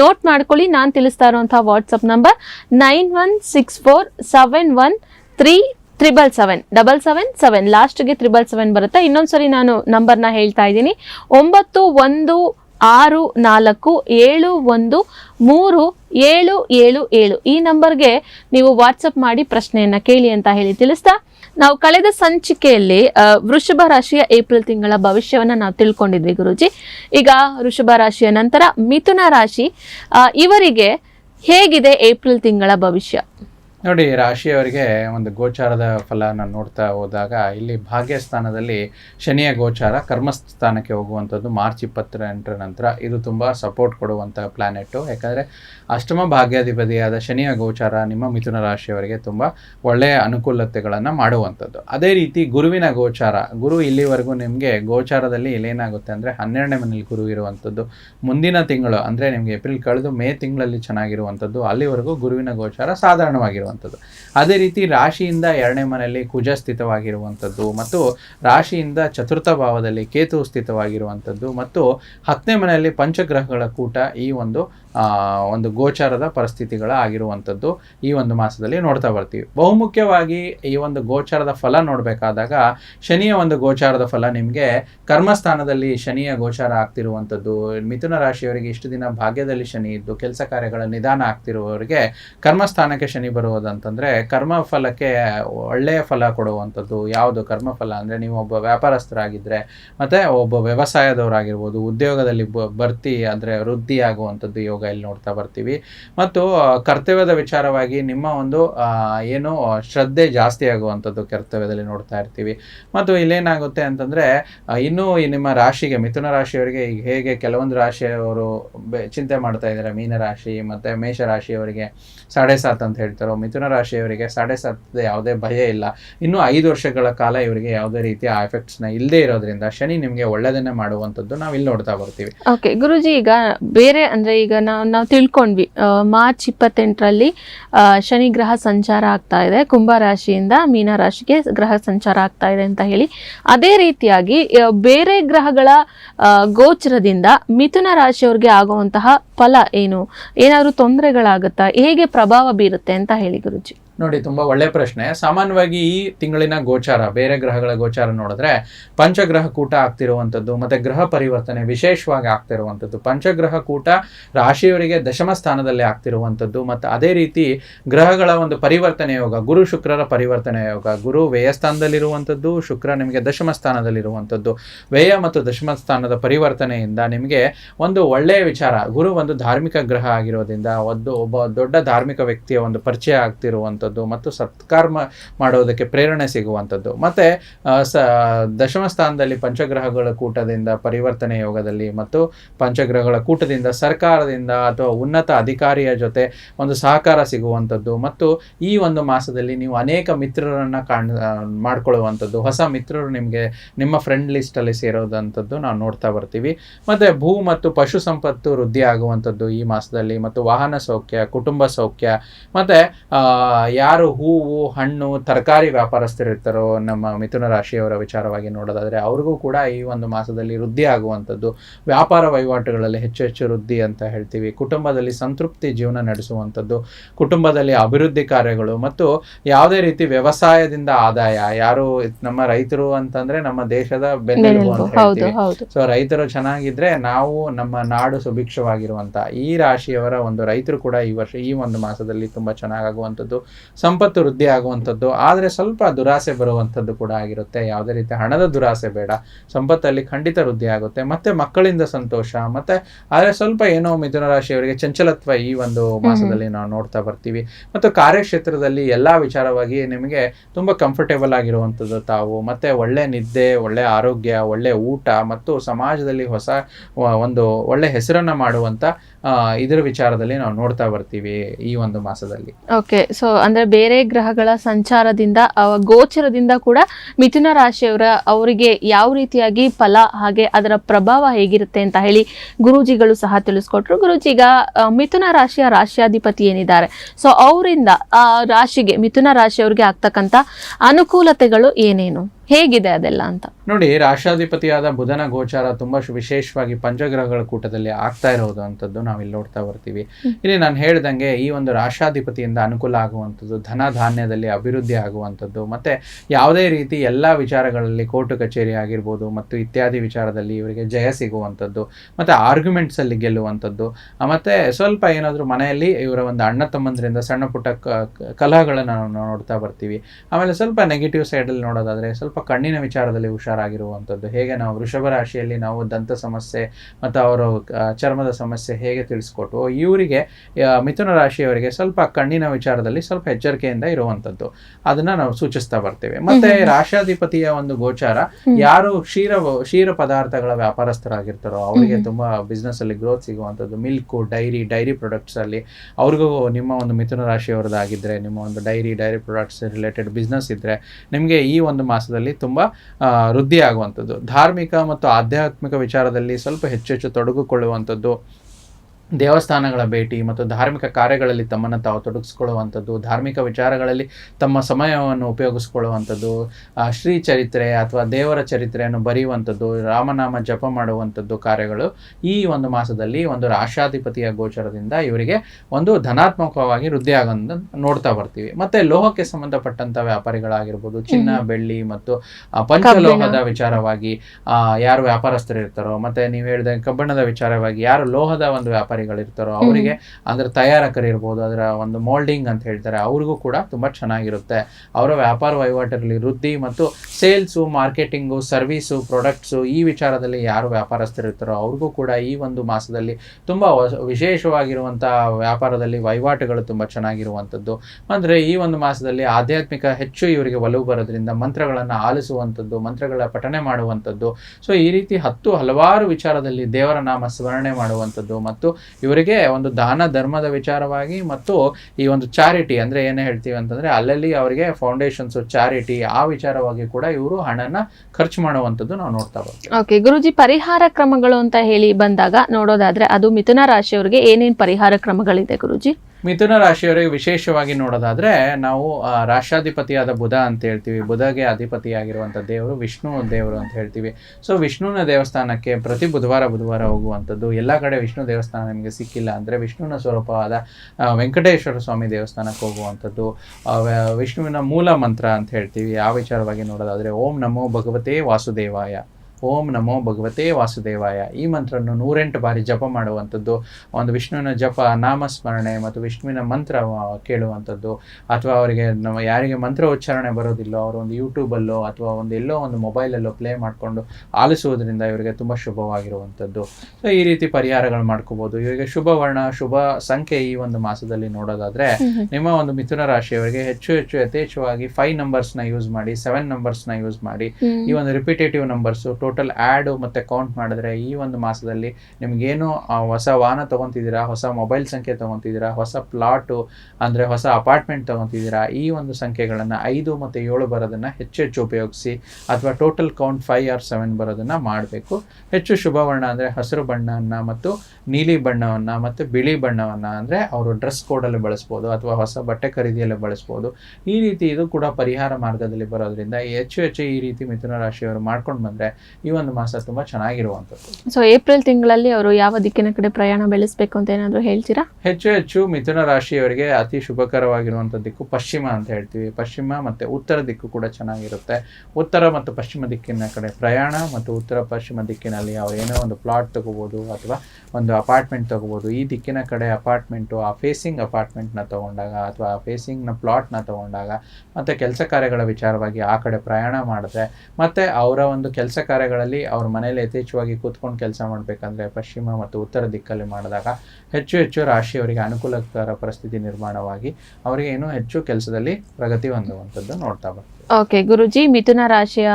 ನೋಟ್ ಮಾಡ್ಕೊಳ್ಳಿ, ನಾನು ತಿಳಿಸ್ತಾ ಇರುವಂತಹ WhatsApp number nine one six four seven one three triple seven double seven seven ಲಾಸ್ಟ್ಗೆ ತ್ರಿಬಲ್ ಸೆವೆನ್ ಬರುತ್ತೆ. ಇನ್ನೊಂದ್ಸರಿ ನಾನು ನಂಬರ್ನ ಹೇಳ್ತಾ ಇದ್ದೀನಿ. ಒಂಬತ್ತು, ಒಂದು, ಆರು, ನಾಲ್ಕು, ಏಳು, ಒಂದು, ಮೂರು, ಏಳು ಏಳು ಏಳು. ಈ ನಂಬರ್ಗೆ ನೀವು ವಾಟ್ಸಪ್ ಮಾಡಿ ಪ್ರಶ್ನೆಯನ್ನ ಕೇಳಿ ಅಂತ ಹೇಳಿ ತಿಳಿಸ್ತಾ. ನಾವು ಕಳೆದ ಸಂಚಿಕೆಯಲ್ಲಿ ವೃಷಭ ರಾಶಿಯ ಏಪ್ರಿಲ್ ತಿಂಗಳ ಭವಿಷ್ಯವನ್ನ ನಾವು ತಿಳ್ಕೊಂಡಿದ್ವಿ ಗುರುಜಿ. ಈಗ ವೃಷಭ ರಾಶಿಯ ನಂತರ ಮಿಥುನ ರಾಶಿ ಇವರಿಗೆ ಹೇಗಿದೆ ಏಪ್ರಿಲ್ ತಿಂಗಳ ಭವಿಷ್ಯ? ನೋಡಿ, ರಾಶಿಯವರಿಗೆ ಒಂದು ಗೋಚಾರದ ಫಲನ ನೋಡ್ತಾ ಹೋದಾಗ ಇಲ್ಲಿ ಭಾಗ್ಯಸ್ಥಾನದಲ್ಲಿ ಶನಿಯ ಗೋಚಾರ, ಕರ್ಮಸ್ಥಾನಕ್ಕೆ ಹೋಗುವಂಥದ್ದು ಮಾರ್ಚ್ ಇಪ್ಪತ್ತೆಂಟರ ನಂತರ. ಇದು ತುಂಬ ಸಪೋರ್ಟ್ ಕೊಡುವಂಥ ಪ್ಲ್ಯಾನೆಟ್ಟು ಯಾಕಂದರೆ ಅಷ್ಟಮ ಭಾಗ್ಯಾಧಿಪತಿಯಾದ ಶನಿಯ ಗೋಚಾರ ನಿಮ್ಮ ಮಿಥುನ ರಾಶಿಯವರಿಗೆ ತುಂಬ ಒಳ್ಳೆಯ ಅನುಕೂಲತೆಗಳನ್ನು ಮಾಡುವಂಥದ್ದು. ಅದೇ ರೀತಿ ಗುರುವಿನ ಗೋಚಾರ, ಗುರು ಇಲ್ಲಿವರೆಗೂ ನಿಮಗೆ ಗೋಚಾರದಲ್ಲಿ ಇಲ್ಲೇನಾಗುತ್ತೆ ಅಂದರೆ ಹನ್ನೆರಡನೇ ಮನೇಲಿ ಗುರು ಇರುವಂಥದ್ದು, ಮುಂದಿನ ತಿಂಗಳು ಅಂದರೆ ನಿಮಗೆ ಏಪ್ರಿಲ್ ಕಳೆದು ಮೇ ತಿಂಗಳಲ್ಲಿ ಚೆನ್ನಾಗಿರುವಂಥದ್ದು, ಅಲ್ಲಿವರೆಗೂ ಗುರುವಿನ ಗೋಚಾರ ಸಾಧಾರಣವಾಗಿರುವಂಥದ್ದು. ಅದೇ ರೀತಿ ರಾಶಿಯಿಂದ ಎರಡನೇ ಮನೆಯಲ್ಲಿ ಕುಜ ಸ್ಥಿತವಾಗಿರುವಂಥದ್ದು ಮತ್ತು ರಾಶಿಯಿಂದ ಚತುರ್ಥ ಭಾವದಲ್ಲಿ ಕೇತು ಸ್ಥಿತವಾಗಿರುವಂಥದ್ದು ಮತ್ತು ಹತ್ತನೇ ಮನೆಯಲ್ಲಿ ಪಂಚಗ್ರಹಗಳ ಕೂಟ ಈ ಒಂದು ಒಂದು ಗೋಚಾರದ ಪರಿಸ್ಥಿತಿಗಳ ಆಗಿರುವಂಥದ್ದು ಈ ಒಂದು ಮಾಸದಲ್ಲಿ ನೋಡ್ತಾ ಬರ್ತೀವಿ. ಬಹುಮುಖ್ಯವಾಗಿ ಈ ಒಂದು ಗೋಚಾರದ ಫಲ ನೋಡಬೇಕಾದಾಗ ಶನಿಯ ಒಂದು ಗೋಚಾರದ ಫಲ ನಿಮಗೆ ಕರ್ಮಸ್ಥಾನದಲ್ಲಿ ಶನಿಯ ಗೋಚಾರ ಆಗ್ತಿರುವಂಥದ್ದು. ಮಿಥುನ ರಾಶಿಯವರಿಗೆ ಇಷ್ಟು ದಿನ ಭಾಗ್ಯದಲ್ಲಿ ಶನಿ ಇದ್ದು ಕೆಲಸ ಕಾರ್ಯಗಳ ನಿಧಾನ ಆಗ್ತಿರುವವರಿಗೆ ಕರ್ಮಸ್ಥಾನಕ್ಕೆ ಶನಿ ಬರುವುದಂತಂದರೆ ಕರ್ಮ ಫಲಕ್ಕೆ ಒಳ್ಳೆಯ ಫಲ ಕೊಡುವಂಥದ್ದು. ಯಾವುದು ಕರ್ಮಫಲ ಅಂದರೆ ನೀವು ಒಬ್ಬ ವ್ಯಾಪಾರಸ್ಥರಾಗಿದ್ದರೆ ಮತ್ತು ಒಬ್ಬ ವ್ಯವಸಾಯದವರಾಗಿರ್ಬೋದು, ಉದ್ಯೋಗದಲ್ಲಿ ಬರ್ತಿ, ಅಂದರೆ ವೃದ್ಧಿಯಾಗುವಂಥದ್ದು ಯೋಗ ಇಲ್ಲಿ ನೋಡ್ತಾ ಬರ್ತೀವಿ. ಮತ್ತು ಕರ್ತವ್ಯದ ವಿಚಾರವಾಗಿ ನಿಮ್ಮ ಒಂದು ಏನು ಶ್ರದ್ಧೆ ಜಾಸ್ತಿ ಆಗುವಂಥದ್ದು ಕರ್ತವ್ಯದಲ್ಲಿ ನೋಡ್ತಾ ಇರ್ತೀವಿ. ಮತ್ತು ಇಲ್ಲೇನಾಗುತ್ತೆ ಅಂತಂದರೆ ಇನ್ನೂ ನಿಮ್ಮ ರಾಶಿಗೆ, ಮಿಥುನ ರಾಶಿಯವರಿಗೆ ಹೇಗೆ ಕೆಲವೊಂದು ರಾಶಿಯವರು ಚಿಂತೆ ಮಾಡ್ತಾ ಇದ್ದಾರೆ. ಮೀನ ರಾಶಿ ಮತ್ತು ಮೇಷ ರಾಶಿಯವರಿಗೆ ಸಾಡೆ ಸಾತ್ ಅಂತ ಹೇಳ್ತಾರೋ, ಮಿಥುನ ರಾಶಿಯವರಿಗೆ ಸಾಡೆ ಸಾತ್ ಯಾವುದೇ ಭಯ ಇಲ್ಲ. ಇನ್ನು ಐದು ವರ್ಷಗಳ ಕಾಲ ಇವರಿಗೆ ಯಾವುದೇ ರೀತಿಯ ಎಫೆಕ್ಟ್ಸ್ನ ಇಲ್ಲದೇ ಇರೋದ್ರಿಂದ ಶನಿ ನಿಮಗೆ ಒಳ್ಳೆಯದನ್ನೇ ಮಾಡುವಂಥದ್ದು ನಾವು ಇಲ್ಲಿ ನೋಡ್ತಾ ಬರ್ತೀವಿ. ಓಕೆ ಗುರುಜಿ, ಈಗ ಬೇರೆ, ಅಂದ್ರೆ ಈಗ ನಾವು ತಿಳ್ಕೊಂಡ್ವಿ. ಮಾರ್ಚ್ ಇಪ್ಪತ್ತೆಂಟರಲ್ಲಿ ಶನಿ ಗ್ರಹ ಸಂಚಾರ ಆಗ್ತಾ ಇದೆ. ಕುಂಭ ರಾಶಿಯಿಂದ ಮೀನ ರಾಶಿಗೆ ಗ್ರಹ ಸಂಚಾರ ಆಗ್ತಾ ಇದೆ ಅಂತ ಹೇಳಿ. ಅದೇ ರೀತಿಯಾಗಿ ಬೇರೆ ಗ್ರಹಗಳ ಗೋಚರದಿಂದ ಮಿಥುನ ರಾಶಿಯವ್ರಿಗೆ ಆಗುವಂತಹ ಫಲ ಏನು? ಏನಾದರೂ ತೊಂದರೆಗಳಾಗುತ್ತಾ? ಹೇಗೆ ಪ್ರಭಾವ ಬೀರುತ್ತೆ ಅಂತ ಹೇಳಿ ಗುರುಜಿ. ನೋಡಿ, ತುಂಬಾ ಒಳ್ಳೆ ಪ್ರಶ್ನೆ. ಸಾಮಾನ್ಯವಾಗಿ ಈ ತಿಂಗಳಿನ ಗೋಚಾರ, ಬೇರೆ ಗ್ರಹಗಳ ಗೋಚಾರ ನೋಡಿದ್ರೆ ಪಂಚಗ್ರಹ ಕೂಟ ಆಗ್ತಿರುವಂಥದ್ದು, ಮತ್ತೆ ಗ್ರಹ ಪರಿವರ್ತನೆ ವಿಶೇಷವಾಗಿ ಆಗ್ತಿರುವಂಥದ್ದು, ಪಂಚಗ್ರಹ ಕೂಟ ರಾಶಿಯವರಿಗೆ ದಶಮ ಸ್ಥಾನದಲ್ಲಿ ಆಗ್ತಿರುವಂಥದ್ದು, ಮತ್ತು ಅದೇ ರೀತಿ ಗ್ರಹಗಳ ಒಂದು ಪರಿವರ್ತನೆ ಯೋಗ, ಗುರು ಶುಕ್ರರ ಪರಿವರ್ತನೆ ಯೋಗ, ಗುರು ವ್ಯಯ ಸ್ಥಾನದಲ್ಲಿರುವಂಥದ್ದು, ಶುಕ್ರ ನಿಮಗೆ ದಶಮ ಸ್ಥಾನದಲ್ಲಿರುವಂಥದ್ದು. ವ್ಯಯ ಮತ್ತು ದಶಮ ಸ್ಥಾನದ ಪರಿವರ್ತನೆಯಿಂದ ನಿಮಗೆ ಒಂದು ಒಳ್ಳೆಯ ವಿಚಾರ, ಗುರು ಒಂದು ಧಾರ್ಮಿಕ ಗ್ರಹ ಆಗಿರೋದ್ರಿಂದ, ಒಂದು ಒಬ್ಬ ದೊಡ್ಡ ಧಾರ್ಮಿಕ ವ್ಯಕ್ತಿಯ ಒಂದು ಪರಿಚಯ ಆಗ್ತಿರುವಂಥದ್ದು ಮತ್ತು ಸತ್ಕರ್ಮ ಮಾಡೋದಕ್ಕೆ ಪ್ರೇರಣೆ ಸಿಗುವಂಥದ್ದು. ಮತ್ತೆ ಸ, ದಶಮ ಸ್ಥಾನದಲ್ಲಿ ಪಂಚಗ್ರಹಗಳ ಕೂಟದಿಂದ ಪರಿವರ್ತನೆ ಯೋಗದಲ್ಲಿ ಮತ್ತು ಪಂಚಗ್ರಹಗಳ ಕೂಟದಿಂದ ಸರ್ಕಾರದಿಂದ ಅಥವಾ ಉನ್ನತ ಅಧಿಕಾರಿಯ ಜೊತೆ ಒಂದು ಸಹಕಾರ ಸಿಗುವಂಥದ್ದು ಮತ್ತು ಈ ಒಂದು ಮಾಸದಲ್ಲಿ ನೀವು ಅನೇಕ ಮಿತ್ರರನ್ನು ಕಾಣ್ ಹೊಸ ಮಿತ್ರರು ನಿಮಗೆ ನಿಮ್ಮ ಫ್ರೆಂಡ್ ಲಿಸ್ಟಲ್ಲಿ ಸೇರೋದಂಥದ್ದು ನಾವು ನೋಡ್ತಾ ಬರ್ತೀವಿ. ಮತ್ತೆ ಭೂ ಮತ್ತು ಪಶು ಸಂಪತ್ತು ವೃದ್ಧಿ ಆಗುವಂಥದ್ದು ಈ ಮಾಸದಲ್ಲಿ ಮತ್ತು ವಾಹನ ಸೌಖ್ಯ, ಕುಟುಂಬ ಸೌಖ್ಯ, ಮತ್ತೆ ಯಾರು ಹೂವು ಹಣ್ಣು ತರಕಾರಿ ವ್ಯಾಪಾರಸ್ಥರಿರ್ತಾರೋ ನಮ್ಮ ಮಿಥುನ ರಾಶಿಯವರ ವಿಚಾರವಾಗಿ ನೋಡೋದಾದರೆ ಅವ್ರಿಗೂ ಕೂಡ ಈ ಒಂದು ಮಾಸದಲ್ಲಿ ವೃದ್ಧಿ ಆಗುವಂಥದ್ದು. ವ್ಯಾಪಾರ ವಹಿವಾಟುಗಳಲ್ಲಿ ಹೆಚ್ಚು ಹೆಚ್ಚು ವೃದ್ಧಿ ಅಂತ ಹೇಳ್ತೀವಿ. ಕುಟುಂಬದಲ್ಲಿ ಸಂತೃಪ್ತಿ ಜೀವನ ನಡೆಸುವಂಥದ್ದು. ಕುಟುಂಬದಲ್ಲಿ ಅಭಿವೃದ್ಧಿ ಕಾರ್ಯಗಳು ಮತ್ತು ಯಾವುದೇ ರೀತಿ ವ್ಯವಸಾಯದಿಂದ ಆದಾಯ. ಯಾರು ನಮ್ಮ ರೈತರು ಅಂತಂದ್ರೆ ನಮ್ಮ ದೇಶದ ಬೆನ್ನೆಲುಬು ಅಂತ ಹೇಳ್ತೀವಿ. ಸೊ ರೈತರು ಚೆನ್ನಾಗಿದ್ರೆ ನಾವು ನಮ್ಮ ನಾಡು ಸುಭಿಕ್ಷವಾಗಿರುವಂತಹ ಈ ರಾಶಿಯವರ ಒಂದು ರೈತರು ಕೂಡ ಈ ವರ್ಷ ಈ ಒಂದು ಮಾಸದಲ್ಲಿ ತುಂಬಾ ಚೆನ್ನಾಗಾಗುವಂಥದ್ದು ಸಂಪತ್ತು ವೃದ್ಧಿ ಆಗುವಂಥದ್ದು ಆದರೆ ಸ್ವಲ್ಪ ದುರಾಸೆ ಬರುವಂಥದ್ದು ಕೂಡ ಆಗಿರುತ್ತೆ. ಯಾವುದೇ ರೀತಿ ಹಣದ ದುರಾಸೆ ಬೇಡ. ಸಂಪತ್ತಲ್ಲಿ ಖಂಡಿತ ವೃದ್ಧಿ ಆಗುತ್ತೆ. ಮತ್ತೆ ಮಕ್ಕಳಿಂದ ಸಂತೋಷ ಮತ್ತೆ ಆದರೆ ಸ್ವಲ್ಪ ಏನೋ ಮಿಥುನ ರಾಶಿಯವರಿಗೆ ಚಂಚಲತ್ವ ಈ ಒಂದು ಮಾಸದಲ್ಲಿ ನಾವು ನೋಡ್ತಾ ಬರ್ತೀವಿ. ಮತ್ತು ಕಾರ್ಯಕ್ಷೇತ್ರದಲ್ಲಿ ಎಲ್ಲಾ ವಿಚಾರವಾಗಿ ನಿಮಗೆ ತುಂಬಾ ಕಂಫರ್ಟೇಬಲ್ ಆಗಿರುವಂಥದ್ದು ತಾವು. ಮತ್ತೆ ಒಳ್ಳೆ ನಿದ್ದೆ ಒಳ್ಳೆ ಆರೋಗ್ಯ ಒಳ್ಳೆ ಊಟ ಮತ್ತು ಸಮಾಜದಲ್ಲಿ ಹೊಸ ಒಂದು ಒಳ್ಳೆ ಹೆಸರನ್ನ ಮಾಡುವಂತ ಇದರ ವಿಚಾರದಲ್ಲಿ ನಾವು ನೋಡ್ತಾ ಬರ್ತೀವಿ ಈ ಒಂದು ಮಾಸದಲ್ಲಿ. ಓಕೆ ಸೊ ಅಂದ್ರೆ ಬೇರೆ ಗ್ರಹಗಳ ಸಂಚಾರದಿಂದ ಗೋಚರದಿಂದ ಕೂಡ ಮಿಥುನ ರಾಶಿಯವರ ಅವರಿಗೆ ಯಾವ ರೀತಿಯಾಗಿ ಫಲ ಹಾಗೆ ಅದರ ಪ್ರಭಾವ ಹೇಗಿರುತ್ತೆ ಅಂತ ಹೇಳಿ ಗುರೂಜಿಗಳು ಸಹ ತಿಳಿಸ್ಕೊಟ್ರು. ಗುರುಜಿ ಈಗ ಆ, ಮಿಥುನ ರಾಶಿಯ ರಾಶ್ಯಾಧಿಪತಿ ಏನಿದ್ದಾರೆ? ಸೊ ಅವರಿಂದ ಆ ರಾಶಿಗೆ ಮಿಥುನ ರಾಶಿಯವರಿಗೆ ಆಗ್ತಕ್ಕಂಥ ಅನುಕೂಲತೆಗಳು ಏನೇನು? ಹೇಗಿದೆ ಅದೆಲ್ಲ ಅಂತ? ನೋಡಿ ರಾಷ್ಟ್ರಾಧಿಪತಿಯಾದ ಬುಧನ ಗೋಚಾರ ತುಂಬಾ ವಿಶೇಷವಾಗಿ ಪಂಚಗ್ರಹಗಳ ಕೂಟದಲ್ಲಿ ಆಗ್ತಾ ಇರೋದು ಅಂತದ್ದು ನಾವು ಇಲ್ಲಿ ನೋಡ್ತಾ ಬರ್ತೀವಿ. ಇಲ್ಲಿ ನಾನು ಹೇಳ್ದಂಗೆ ಈ ಒಂದು ರಾಷ್ಟ್ರಾಧಿಪತಿಯಿಂದ ಅನುಕೂಲ ಆಗುವಂಥದ್ದು ಧನ ಧಾನ್ಯದಲ್ಲಿ ಅಭಿವೃದ್ಧಿ ಆಗುವಂಥದ್ದು ಮತ್ತೆ ಯಾವುದೇ ರೀತಿ ಎಲ್ಲ ವಿಚಾರಗಳಲ್ಲಿ ಕೋರ್ಟು ಕಚೇರಿ ಆಗಿರ್ಬೋದು ಮತ್ತು ಇತ್ಯಾದಿ ವಿಚಾರದಲ್ಲಿ ಇವರಿಗೆ ಜಯ ಸಿಗುವಂಥದ್ದು ಮತ್ತೆ ಆರ್ಗ್ಯುಮೆಂಟ್ಸ್ ಅಲ್ಲಿ ಗೆಲ್ಲುವಂಥದ್ದು ಮತ್ತೆ ಸ್ವಲ್ಪ ಏನಾದರೂ ಮನೆಯಲ್ಲಿ ಇವರ ಒಂದು ಅಣ್ಣ ತಮ್ಮಂದ್ರಿಂದ ಸಣ್ಣ ಪುಟ್ಟ ಕಲಹಗಳನ್ನು ನಾವು ನೋಡ್ತಾ ಬರ್ತೀವಿ. ಆಮೇಲೆ ಸ್ವಲ್ಪ ನೆಗೆಟಿವ್ ಸೈಡಲ್ಲಿ ನೋಡೋದಾದ್ರೆ ಸ್ವಲ್ಪ ಕಣ್ಣಿನ ವಿಚಾರದಲ್ಲಿ ಹುಷಾರಾಗಿರುವಂಥದ್ದು. ಹೇಗೆ ನಾವು ವೃಷಭ ರಾಶಿಯಲ್ಲಿ ನಾವು ದಂತ ಸಮಸ್ಯೆ ಮತ್ತು ಅವರ ಚರ್ಮದ ಸಮಸ್ಯೆ ಹೇಗೆ ತಿಳಿಸ್ಕೊಟ್ಟು ಇವರಿಗೆ ಮಿಥುನ ರಾಶಿಯವರಿಗೆ ಸ್ವಲ್ಪ ಕಣ್ಣಿನ ವಿಚಾರದಲ್ಲಿ ಸ್ವಲ್ಪ ಎಚ್ಚರಿಕೆಯಿಂದ ಇರುವಂಥದ್ದು. ಅದನ್ನು ನಾವು ಸೂಚಿಸ್ತಾ ಬರ್ತೇವೆ. ಮತ್ತೆ ರಾಶಾಧಿಪತಿಯ ಒಂದು ಗೋಚಾರ ಯಾರು ಕ್ಷೀರ ಕ್ಷೀರ ಪದಾರ್ಥಗಳ ವ್ಯಾಪಾರಸ್ಥರಾಗಿರ್ತಾರೋ ಅವರಿಗೆ ತುಂಬಾ ಬಿಸ್ನೆಸ್ ಅಲ್ಲಿ ಗ್ರೋತ್ ಸಿಗುವಂಥದ್ದು. ಮಿಲ್ಕು ಡೈರಿ ಡೈರಿ ಪ್ರಾಡಕ್ಟ್ಸ್ ಅಲ್ಲಿ ಅವ್ರಿಗೂ ನಿಮ್ಮ ಒಂದು ಮಿಥುನ ರಾಶಿಯವರದಾಗಿದ್ರೆ ನಿಮ್ಮ ಒಂದು dairy dairy products related business ಇದ್ರೆ ನಿಮಗೆ ಈ ಒಂದು ಮಾಸದಲ್ಲಿ ತುಂಬಾ ತುಂಬ ವೃದ್ಧಿಯಾಗುವಂಥದ್ದು. ಧಾರ್ಮಿಕ ಮತ್ತು ಆಧ್ಯಾತ್ಮಿಕ ವಿಚಾರದಲ್ಲಿ ಸ್ವಲ್ಪ ಹೆಚ್ಚು ಹೆಚ್ಚು ತೊಡಗಿಕೊಳ್ಳುವಂಥದ್ದು. ದೇವಸ್ಥಾನಗಳ ಭೇಟಿ ಮತ್ತು ಧಾರ್ಮಿಕ ಕಾರ್ಯಗಳಲ್ಲಿ ತಮ್ಮನ್ನು ತಾವು ತೊಡಗಿಸ್ಕೊಳ್ಳುವಂಥದ್ದು ಧಾರ್ಮಿಕ ವಿಚಾರಗಳಲ್ಲಿ ತಮ್ಮ ಸಮಯವನ್ನು ಉಪಯೋಗಿಸ್ಕೊಳ್ಳುವಂಥದ್ದು ಶ್ರೀ ಚರಿತ್ರೆ ಅಥವಾ ದೇವರ ಚರಿತ್ರೆಯನ್ನು ಬರೆಯುವಂಥದ್ದು ರಾಮನಾಮ ಜಪ ಮಾಡುವಂಥದ್ದು ಕಾರ್ಯಗಳು ಈ ಒಂದು ಮಾಸದಲ್ಲಿ ಒಂದು ರಾಷ್ಟ್ರಾಧಿಪತಿಯ ಗೋಚರದಿಂದ ಇವರಿಗೆ ಒಂದು ಧನಾತ್ಮಕವಾಗಿ ವೃದ್ಧಿ ಆಗೋದನ್ನು ನೋಡ್ತಾ ಬರ್ತೀವಿ. ಮತ್ತೆ ಲೋಹಕ್ಕೆ ಸಂಬಂಧಪಟ್ಟಂತ ವ್ಯಾಪಾರಿಗಳಾಗಿರ್ಬೋದು ಚಿನ್ನ ಬೆಳ್ಳಿ ಮತ್ತು ಪಂಚಲೋಹದ ವಿಚಾರವಾಗಿ ಯಾರು ವ್ಯಾಪಾರಸ್ಥರು ಇರ್ತಾರೋ ಮತ್ತೆ ನೀವು ಹೇಳಿದ ಕಬ್ಬಿಣದ ವಿಚಾರವಾಗಿ ಯಾರು ಲೋಹದ ಒಂದು ವ್ಯಾಪಾರಿಗಳಿರ್ತಾರೋ ಅವರಿಗೆ, ಅಂದ್ರೆ ತಯಾರಕರು ಇರ್ಬೋದು, ಅದರ ಒಂದು ಮೋಲ್ಡಿಂಗ್ ಅಂತ ಹೇಳ್ತಾರೆ, ಅವ್ರಿಗೂ ಕೂಡ ತುಂಬಾ ಚೆನ್ನಾಗಿರುತ್ತೆ. ಅವರ ವ್ಯಾಪಾರ ವಹಿವಾಟಲ್ಲಿ ವೃದ್ಧಿ ಮತ್ತು ಸೇಲ್ಸು ಮಾರ್ಕೆಟಿಂಗು ಸರ್ವಿಸು ಪ್ರಾಡಕ್ಟ್ಸು ಈ ವಿಚಾರದಲ್ಲಿ ಯಾರು ವ್ಯಾಪಾರಸ್ಥರಿರ್ತಾರೋ ಅವ್ರಿಗೂ ಕೂಡ ಈ ಒಂದು ಮಾಸದಲ್ಲಿ ತುಂಬಾ ವಿಶೇಷವಾಗಿರುವಂತಹ ವ್ಯಾಪಾರದಲ್ಲಿ ವಹಿವಾಟುಗಳು ತುಂಬಾ ಚೆನ್ನಾಗಿರುವಂಥದ್ದು. ಅಂದ್ರೆ ಈ ಒಂದು ಮಾಸದಲ್ಲಿ ಆಧ್ಯಾತ್ಮಿಕ ಹೆಚ್ಚು ಇವರಿಗೆ ಒಲವು ಬರೋದ್ರಿಂದ ಮಂತ್ರಗಳನ್ನು ಆಲಿಸುವಂಥದ್ದು, ಮಂತ್ರಗಳ ಪಠನೆ ಮಾಡುವಂಥದ್ದು. ಸೊ ಈ ರೀತಿ ಹತ್ತು ಹಲವಾರು ವಿಚಾರದಲ್ಲಿ ದೇವರ ನಾಮ ಸ್ಮರಣೆ ಮಾಡುವಂಥದ್ದು ಮತ್ತು ಇವರಿಗೆ ಒಂದು ದಾನ ಧರ್ಮದ ವಿಚಾರವಾಗಿ ಮತ್ತು ಈ ಒಂದು ಚಾರಿಟಿ ಅಂದ್ರೆ ಏನೇ ಹೇಳ್ತೀವಿ ಅಂತಂದ್ರೆ ಅಲ್ಲಲ್ಲಿ ಅವರಿಗೆ ಫೌಂಡೇಶನ್ಸ್ ಚಾರಿಟಿ ಆ ವಿಚಾರವಾಗಿ ಕೂಡ ಇವರು ಹಣನ ಖರ್ಚು ಮಾಡುವಂಥದ್ದು ನಾವು ನೋಡ್ತಾ ಓಕೆ ಗುರುಜಿ ಪರಿಹಾರ ಕ್ರಮಗಳು ಅಂತ ಹೇಳಿ ಬಂದಾಗ ನೋಡೋದಾದ್ರೆ ಅದು ಮಿಥುನ ರಾಶಿಯವರಿಗೆ ಏನೇನು ಪರಿಹಾರ ಕ್ರಮಗಳಿದೆ ಗುರುಜಿ? ಮಿಥುನ ರಾಶಿಯವರಿಗೆ ವಿಶೇಷವಾಗಿ ನೋಡೋದಾದ್ರೆ ನಾವು ರಾಷ್ಟ್ರಾಧಿಪತಿಯಾದ ಬುಧ ಅಂತ ಹೇಳ್ತೀವಿ. ಬುಧಗೆ ಅಧಿಪತಿಯಾಗಿರುವಂಥ ದೇವರು ವಿಷ್ಣು ದೇವರು ಅಂತ ಹೇಳ್ತೀವಿ. ಸೊ ವಿಷ್ಣುವಿನ ದೇವಸ್ಥಾನಕ್ಕೆ ಪ್ರತಿ ಬುಧವಾರ ಬುಧವಾರ ಹೋಗುವಂಥದ್ದು. ಎಲ್ಲ ಕಡೆ ವಿಷ್ಣು ದೇವಸ್ಥಾನ ನಿಮಗೆ ಸಿಕ್ಕಿಲ್ಲ ಅಂದರೆ ವಿಷ್ಣುವಿನ ಸ್ವರೂಪವಾದ ವೆಂಕಟೇಶ್ವರ ಸ್ವಾಮಿ ದೇವಸ್ಥಾನಕ್ಕೆ ಹೋಗುವಂಥದ್ದು. ವಿಷ್ಣುವಿನ ಮೂಲ ಮಂತ್ರ ಅಂತ ಹೇಳ್ತೀವಿ. ಆ ವಿಚಾರವಾಗಿ ನೋಡೋದಾದ್ರೆ, ಓಂ ನಮೋ ಭಗವತೇ ವಾಸುದೇವಾಯ. ಓಂ ನಮೋ ಭಗವತೇ ವಾಸುದೇವಾಯ. ಈ ಮಂತ್ರವನ್ನು ನೂರೆಂಟು ಬಾರಿ ಜಪ ಮಾಡುವಂಥದ್ದು ಒಂದು ವಿಷ್ಣುವಿನ ಜಪ ನಾಮಸ್ಮರಣೆ ಮತ್ತು ವಿಷ್ಣುವಿನ ಮಂತ್ರ ಕೇಳುವಂಥದ್ದು ಅಥವಾ ಅವರಿಗೆ ನಮ್ಮ ಯಾರಿಗೆ ಮಂತ್ರ ಉಚ್ಚಾರಣೆ ಬರೋದಿಲ್ಲೋ ಅವರು ಒಂದು ಯೂಟ್ಯೂಬಲ್ಲೋ ಅಥವಾ ಒಂದು ಎಲ್ಲೋ ಒಂದು ಮೊಬೈಲಲ್ಲೋ ಪ್ಲೇ ಮಾಡಿಕೊಂಡು ಆಲಿಸುವುದರಿಂದ ಇವರಿಗೆ ತುಂಬ ಶುಭವಾಗಿರುವಂಥದ್ದು. ಸೊ ಈ ರೀತಿ ಪರಿಹಾರಗಳು ಮಾಡ್ಕೋಬಹುದು ಇವರಿಗೆ ಶುಭ ವರ್ಣ ಶುಭ ಸಂಖ್ಯೆ ಈ ಒಂದು ಮಾಸದಲ್ಲಿ ನೋಡೋದಾದ್ರೆ ನಿಮ್ಮ ಒಂದು ಮಿಥುನ ರಾಶಿಯವರಿಗೆ ಹೆಚ್ಚು ಹೆಚ್ಚು ಯಥೇಚ್ಛವಾಗಿ ಫೈವ್ ನಂಬರ್ಸ್ನ ಯೂಸ್ ಮಾಡಿ ಸೆವೆನ್ ನಂಬರ್ಸ್ನ ಯೂಸ್ ಮಾಡಿ ಈ ಒಂದು ರಿಪಿಟೇಟಿವ್ ನಂಬರ್ಸ್ ಟೋಟಲ್ ಆ್ಯಡು ಮತ್ತು ಕೌಂಟ್ ಮಾಡಿದ್ರೆ ಈ ಒಂದು ಮಾಸದಲ್ಲಿ ನಿಮಗೇನು ಹೊಸ ವಾಹನ ತೊಗೊತಿದ್ದೀರಾ, ಹೊಸ ಮೊಬೈಲ್ ಸಂಖ್ಯೆ ತೊಗೊತಿದ್ದೀರಾ, ಹೊಸ ಪ್ಲಾಟು ಅಂದರೆ ಹೊಸ ಅಪಾರ್ಟ್ಮೆಂಟ್ ತೊಗೊತಿದ್ದೀರಾ, ಈ ಒಂದು ಸಂಖ್ಯೆಗಳನ್ನು ಐದು ಮತ್ತು ಏಳು ಬರೋದನ್ನು ಹೆಚ್ಚು ಹೆಚ್ಚು ಉಪಯೋಗಿಸಿ ಅಥವಾ total count five or seven ಬರೋದನ್ನು ಮಾಡಬೇಕು. ಹೆಚ್ಚು ಶುಭ ವರ್ಣ ಅಂದರೆ ಹಸಿರು ಬಣ್ಣವನ್ನು ಮತ್ತು ನೀಲಿ ಬಣ್ಣವನ್ನು ಮತ್ತು ಬಿಳಿ ಬಣ್ಣವನ್ನು ಅಂದರೆ ಅವರು ಡ್ರೆಸ್ ಕೋಡಲ್ಲಿ ಬಳಸ್ಬೋದು ಅಥವಾ ಹೊಸ ಬಟ್ಟೆ ಖರೀದಿಯಲ್ಲಿ ಬಳಸ್ಬೋದು. ಈ ರೀತಿ ಇದು ಕೂಡ ಪರಿಹಾರ ಮಾರ್ಗದಲ್ಲಿ ಬರೋದ್ರಿಂದ ಹೆಚ್ಚು ಹೆಚ್ಚು ಈ ರೀತಿ ಮಿಥುನ ರಾಶಿಯವರು ಮಾಡ್ಕೊಂಡು ಬಂದರೆ ಈ ಒಂದು ಮಾಸ ತುಂಬಾ ಚೆನ್ನಾಗಿರುವಂಥದ್ದು. ಸೊ ಏಪ್ರಿಲ್ ತಿಂಗಳಲ್ಲಿ ಅವರು ಯಾವ ದಿಕ್ಕಿನ ಕಡೆ ಪ್ರಯಾಣ ಬೆಳೆಸಬೇಕು ಅಂತ ಏನಾದರೂ ಹೇಳ್ತೀರಾ? ಹೆಚ್ಚು ಹೆಚ್ಚು ಮಿಥುನ ರಾಶಿಯವರಿಗೆ ಅತಿ ಶುಭಕರವಾಗಿರುವಂಥ ದಿಕ್ಕು ಪಶ್ಚಿಮ ಅಂತ ಹೇಳ್ತೀವಿ. ಪಶ್ಚಿಮ ಮತ್ತು ಉತ್ತರ ದಿಕ್ಕು ಕೂಡ ಚೆನ್ನಾಗಿರುತ್ತೆ. ಉತ್ತರ ಮತ್ತು ಪಶ್ಚಿಮ ದಿಕ್ಕಿನ ಕಡೆ ಪ್ರಯಾಣ ಮತ್ತು ಉತ್ತರ ಪಶ್ಚಿಮ ದಿಕ್ಕಿನಲ್ಲಿ ಅವ್ರು ಏನೋ ಒಂದು ಪ್ಲಾಟ್ ತಗೋಬೋದು ಅಥವಾ ಒಂದು ಅಪಾರ್ಟ್ಮೆಂಟ್ ತಗೋಬೋದು. ಈ ದಿಕ್ಕಿನ ಕಡೆ ಅಪಾರ್ಟ್ಮೆಂಟು ಆ ಫೇಸಿಂಗ್ ಅಪಾರ್ಟ್ಮೆಂಟ್ನ ತಗೊಂಡಾಗ ಅಥವಾ ಆ ಫೇಸಿಂಗ್ನ ಪ್ಲಾಟ್ನ ತಗೊಂಡಾಗ ಮತ್ತು ಕೆಲಸ ಕಾರ್ಯಗಳ ವಿಚಾರವಾಗಿ ಆ ಕಡೆ ಪ್ರಯಾಣ ಮಾಡಿದ್ರೆ ಮತ್ತು ಅವರ ಒಂದು ಕೆಲಸ ಕಾರ್ಯಗಳಲ್ಲಿ ಅವ್ರ ಮನೇಲಿ ಯಥೇಚ್ಛವಾಗಿ ಕೂತ್ಕೊಂಡು ಕೆಲಸ ಮಾಡಬೇಕಂದ್ರೆ ಪಶ್ಚಿಮ ಮತ್ತು ಉತ್ತರ ದಿಕ್ಕಲ್ಲಿ ಮಾಡಿದಾಗ ಹೆಚ್ಚು ಹೆಚ್ಚು ರಾಶಿಯವರಿಗೆ ಅನುಕೂಲಕರ ಪರಿಸ್ಥಿತಿ ನಿರ್ಮಾಣವಾಗಿ ಅವರಿಗೆ ಇನ್ನೂ ಹೆಚ್ಚು ಕೆಲಸದಲ್ಲಿ ಪ್ರಗತಿ ಹೊಂದುವಂಥದ್ದು ನೋಡ್ತಾ ಬರ್ತೀವಿ. ಓಕೆ ಗುರುಜಿ, ಮಿಥುನ ರಾಶಿಯ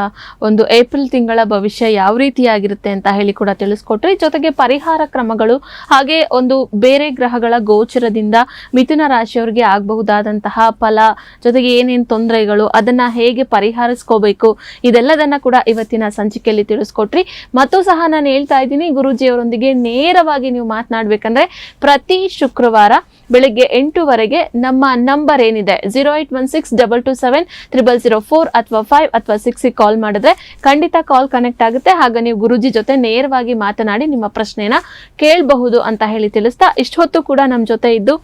ಒಂದು ಏಪ್ರಿಲ್ ತಿಂಗಳ ಭವಿಷ್ಯ ಯಾವ ರೀತಿಯಾಗಿರುತ್ತೆ ಅಂತ ಹೇಳಿ ಕೂಡ ತಿಳಿಸ್ಕೊಟ್ರಿ. ಜೊತೆಗೆ ಪರಿಹಾರ ಕ್ರಮಗಳು ಹಾಗೆ ಒಂದು ಬೇರೆ ಗ್ರಹಗಳ ಗೋಚರದಿಂದ ಮಿಥುನ ರಾಶಿಯವರಿಗೆ ಆಗಬಹುದಾದಂತಹ ಫಲ, ಜೊತೆಗೆ ಏನೇನು ತೊಂದರೆಗಳು, ಅದನ್ನ ಹೇಗೆ ಪರಿಹರಿಸ್ಕೋಬೇಕು, ಇದೆಲ್ಲದನ್ನ ಕೂಡ ಇವತ್ತಿನ ಸಂಚಿಕೆಯಲ್ಲಿ ತಿಳಿಸ್ಕೊಟ್ರಿ. ಮತ್ತು ಸಹ ನಾನು ಹೇಳ್ತಾ ಇದ್ದೀನಿ, ಗುರೂಜಿಯವರೊಂದಿಗೆ ನೇರವಾಗಿ ನೀವು ಮಾತನಾಡ್ಬೇಕಂದ್ರೆ ಪ್ರತಿ ಶುಕ್ರವಾರ ಬೆಳಿಗ್ಗೆ ಎಂಟುವರೆಗೆ ನಮ್ಮ ನಂಬರ್ ಏನಿದೆ, zero eight one six double two seven triple zero four ಅಥವಾ ಫೈವ್ ಅಥವಾ ಸಿಕ್ಸಿಗೆ ಕಾಲ್ ಮಾಡಿದ್ರೆ ಖಂಡಿತ ಕಾಲ್ ಕನೆಕ್ಟ್ ಆಗುತ್ತೆ. ಹಾಗೆ ನೀವು ಗುರುಜಿ ಜೊತೆ ನೇರವಾಗಿ ಮಾತನಾಡಿ ನಿಮ್ಮ ಪ್ರಶ್ನೆನ ಕೇಳಬಹುದು ಅಂತ ಹೇಳಿ ತಿಳಿಸ್ತಾ ಇಷ್ಟೊತ್ತು ಕೂಡ ನಮ್ಮ ಜೊತೆ ಇದ್ದು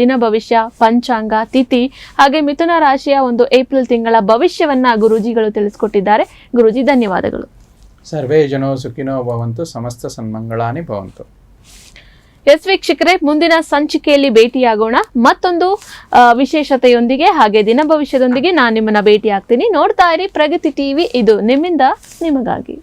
ದಿನ ಭವಿಷ್ಯ, ಪಂಚಾಂಗ, ತಿಥಿ, ಹಾಗೆ ಮಿಥುನ ರಾಶಿಯ ಒಂದು ಏಪ್ರಿಲ್ ತಿಂಗಳ ಭವಿಷ್ಯವನ್ನ ಗುರೂಜಿಗಳು ತಿಳಿಸ್ಕೊಟ್ಟಿದ್ದಾರೆ. ಗುರೂಜಿ, ಧನ್ಯವಾದಗಳು. ಸರ್ವೇ ಜನೋ ಸುಖಿನೋ ಭವಂತು, ಸಮಸ್ತ ಸನ್ಮಂಗಳಾನಿ ಭವಂತು. ಎಸ್ ವೀಕ್ಷಕರೇ, ಮುಂದಿನ ಸಂಚಿಕೆಯಲ್ಲಿ ಭೇಟಿಯಾಗೋಣ. ಮತ್ತೊಂದು ವಿಶೇಷತೆಯೊಂದಿಗೆ, ಹಾಗೆ ದಿನ ಭವಿಷ್ಯದೊಂದಿಗೆ ನಾನು ನಿಮ್ಮನ್ನ ಭೇಟಿ ಆಗ್ತೀನಿ ನೋಡ್ತಾ ಇರಿ ಪ್ರಗತಿ ಟಿವಿ, ಇದು ನಿಮ್ಮಿಂದ, ನಿಮಗಾಗಿ.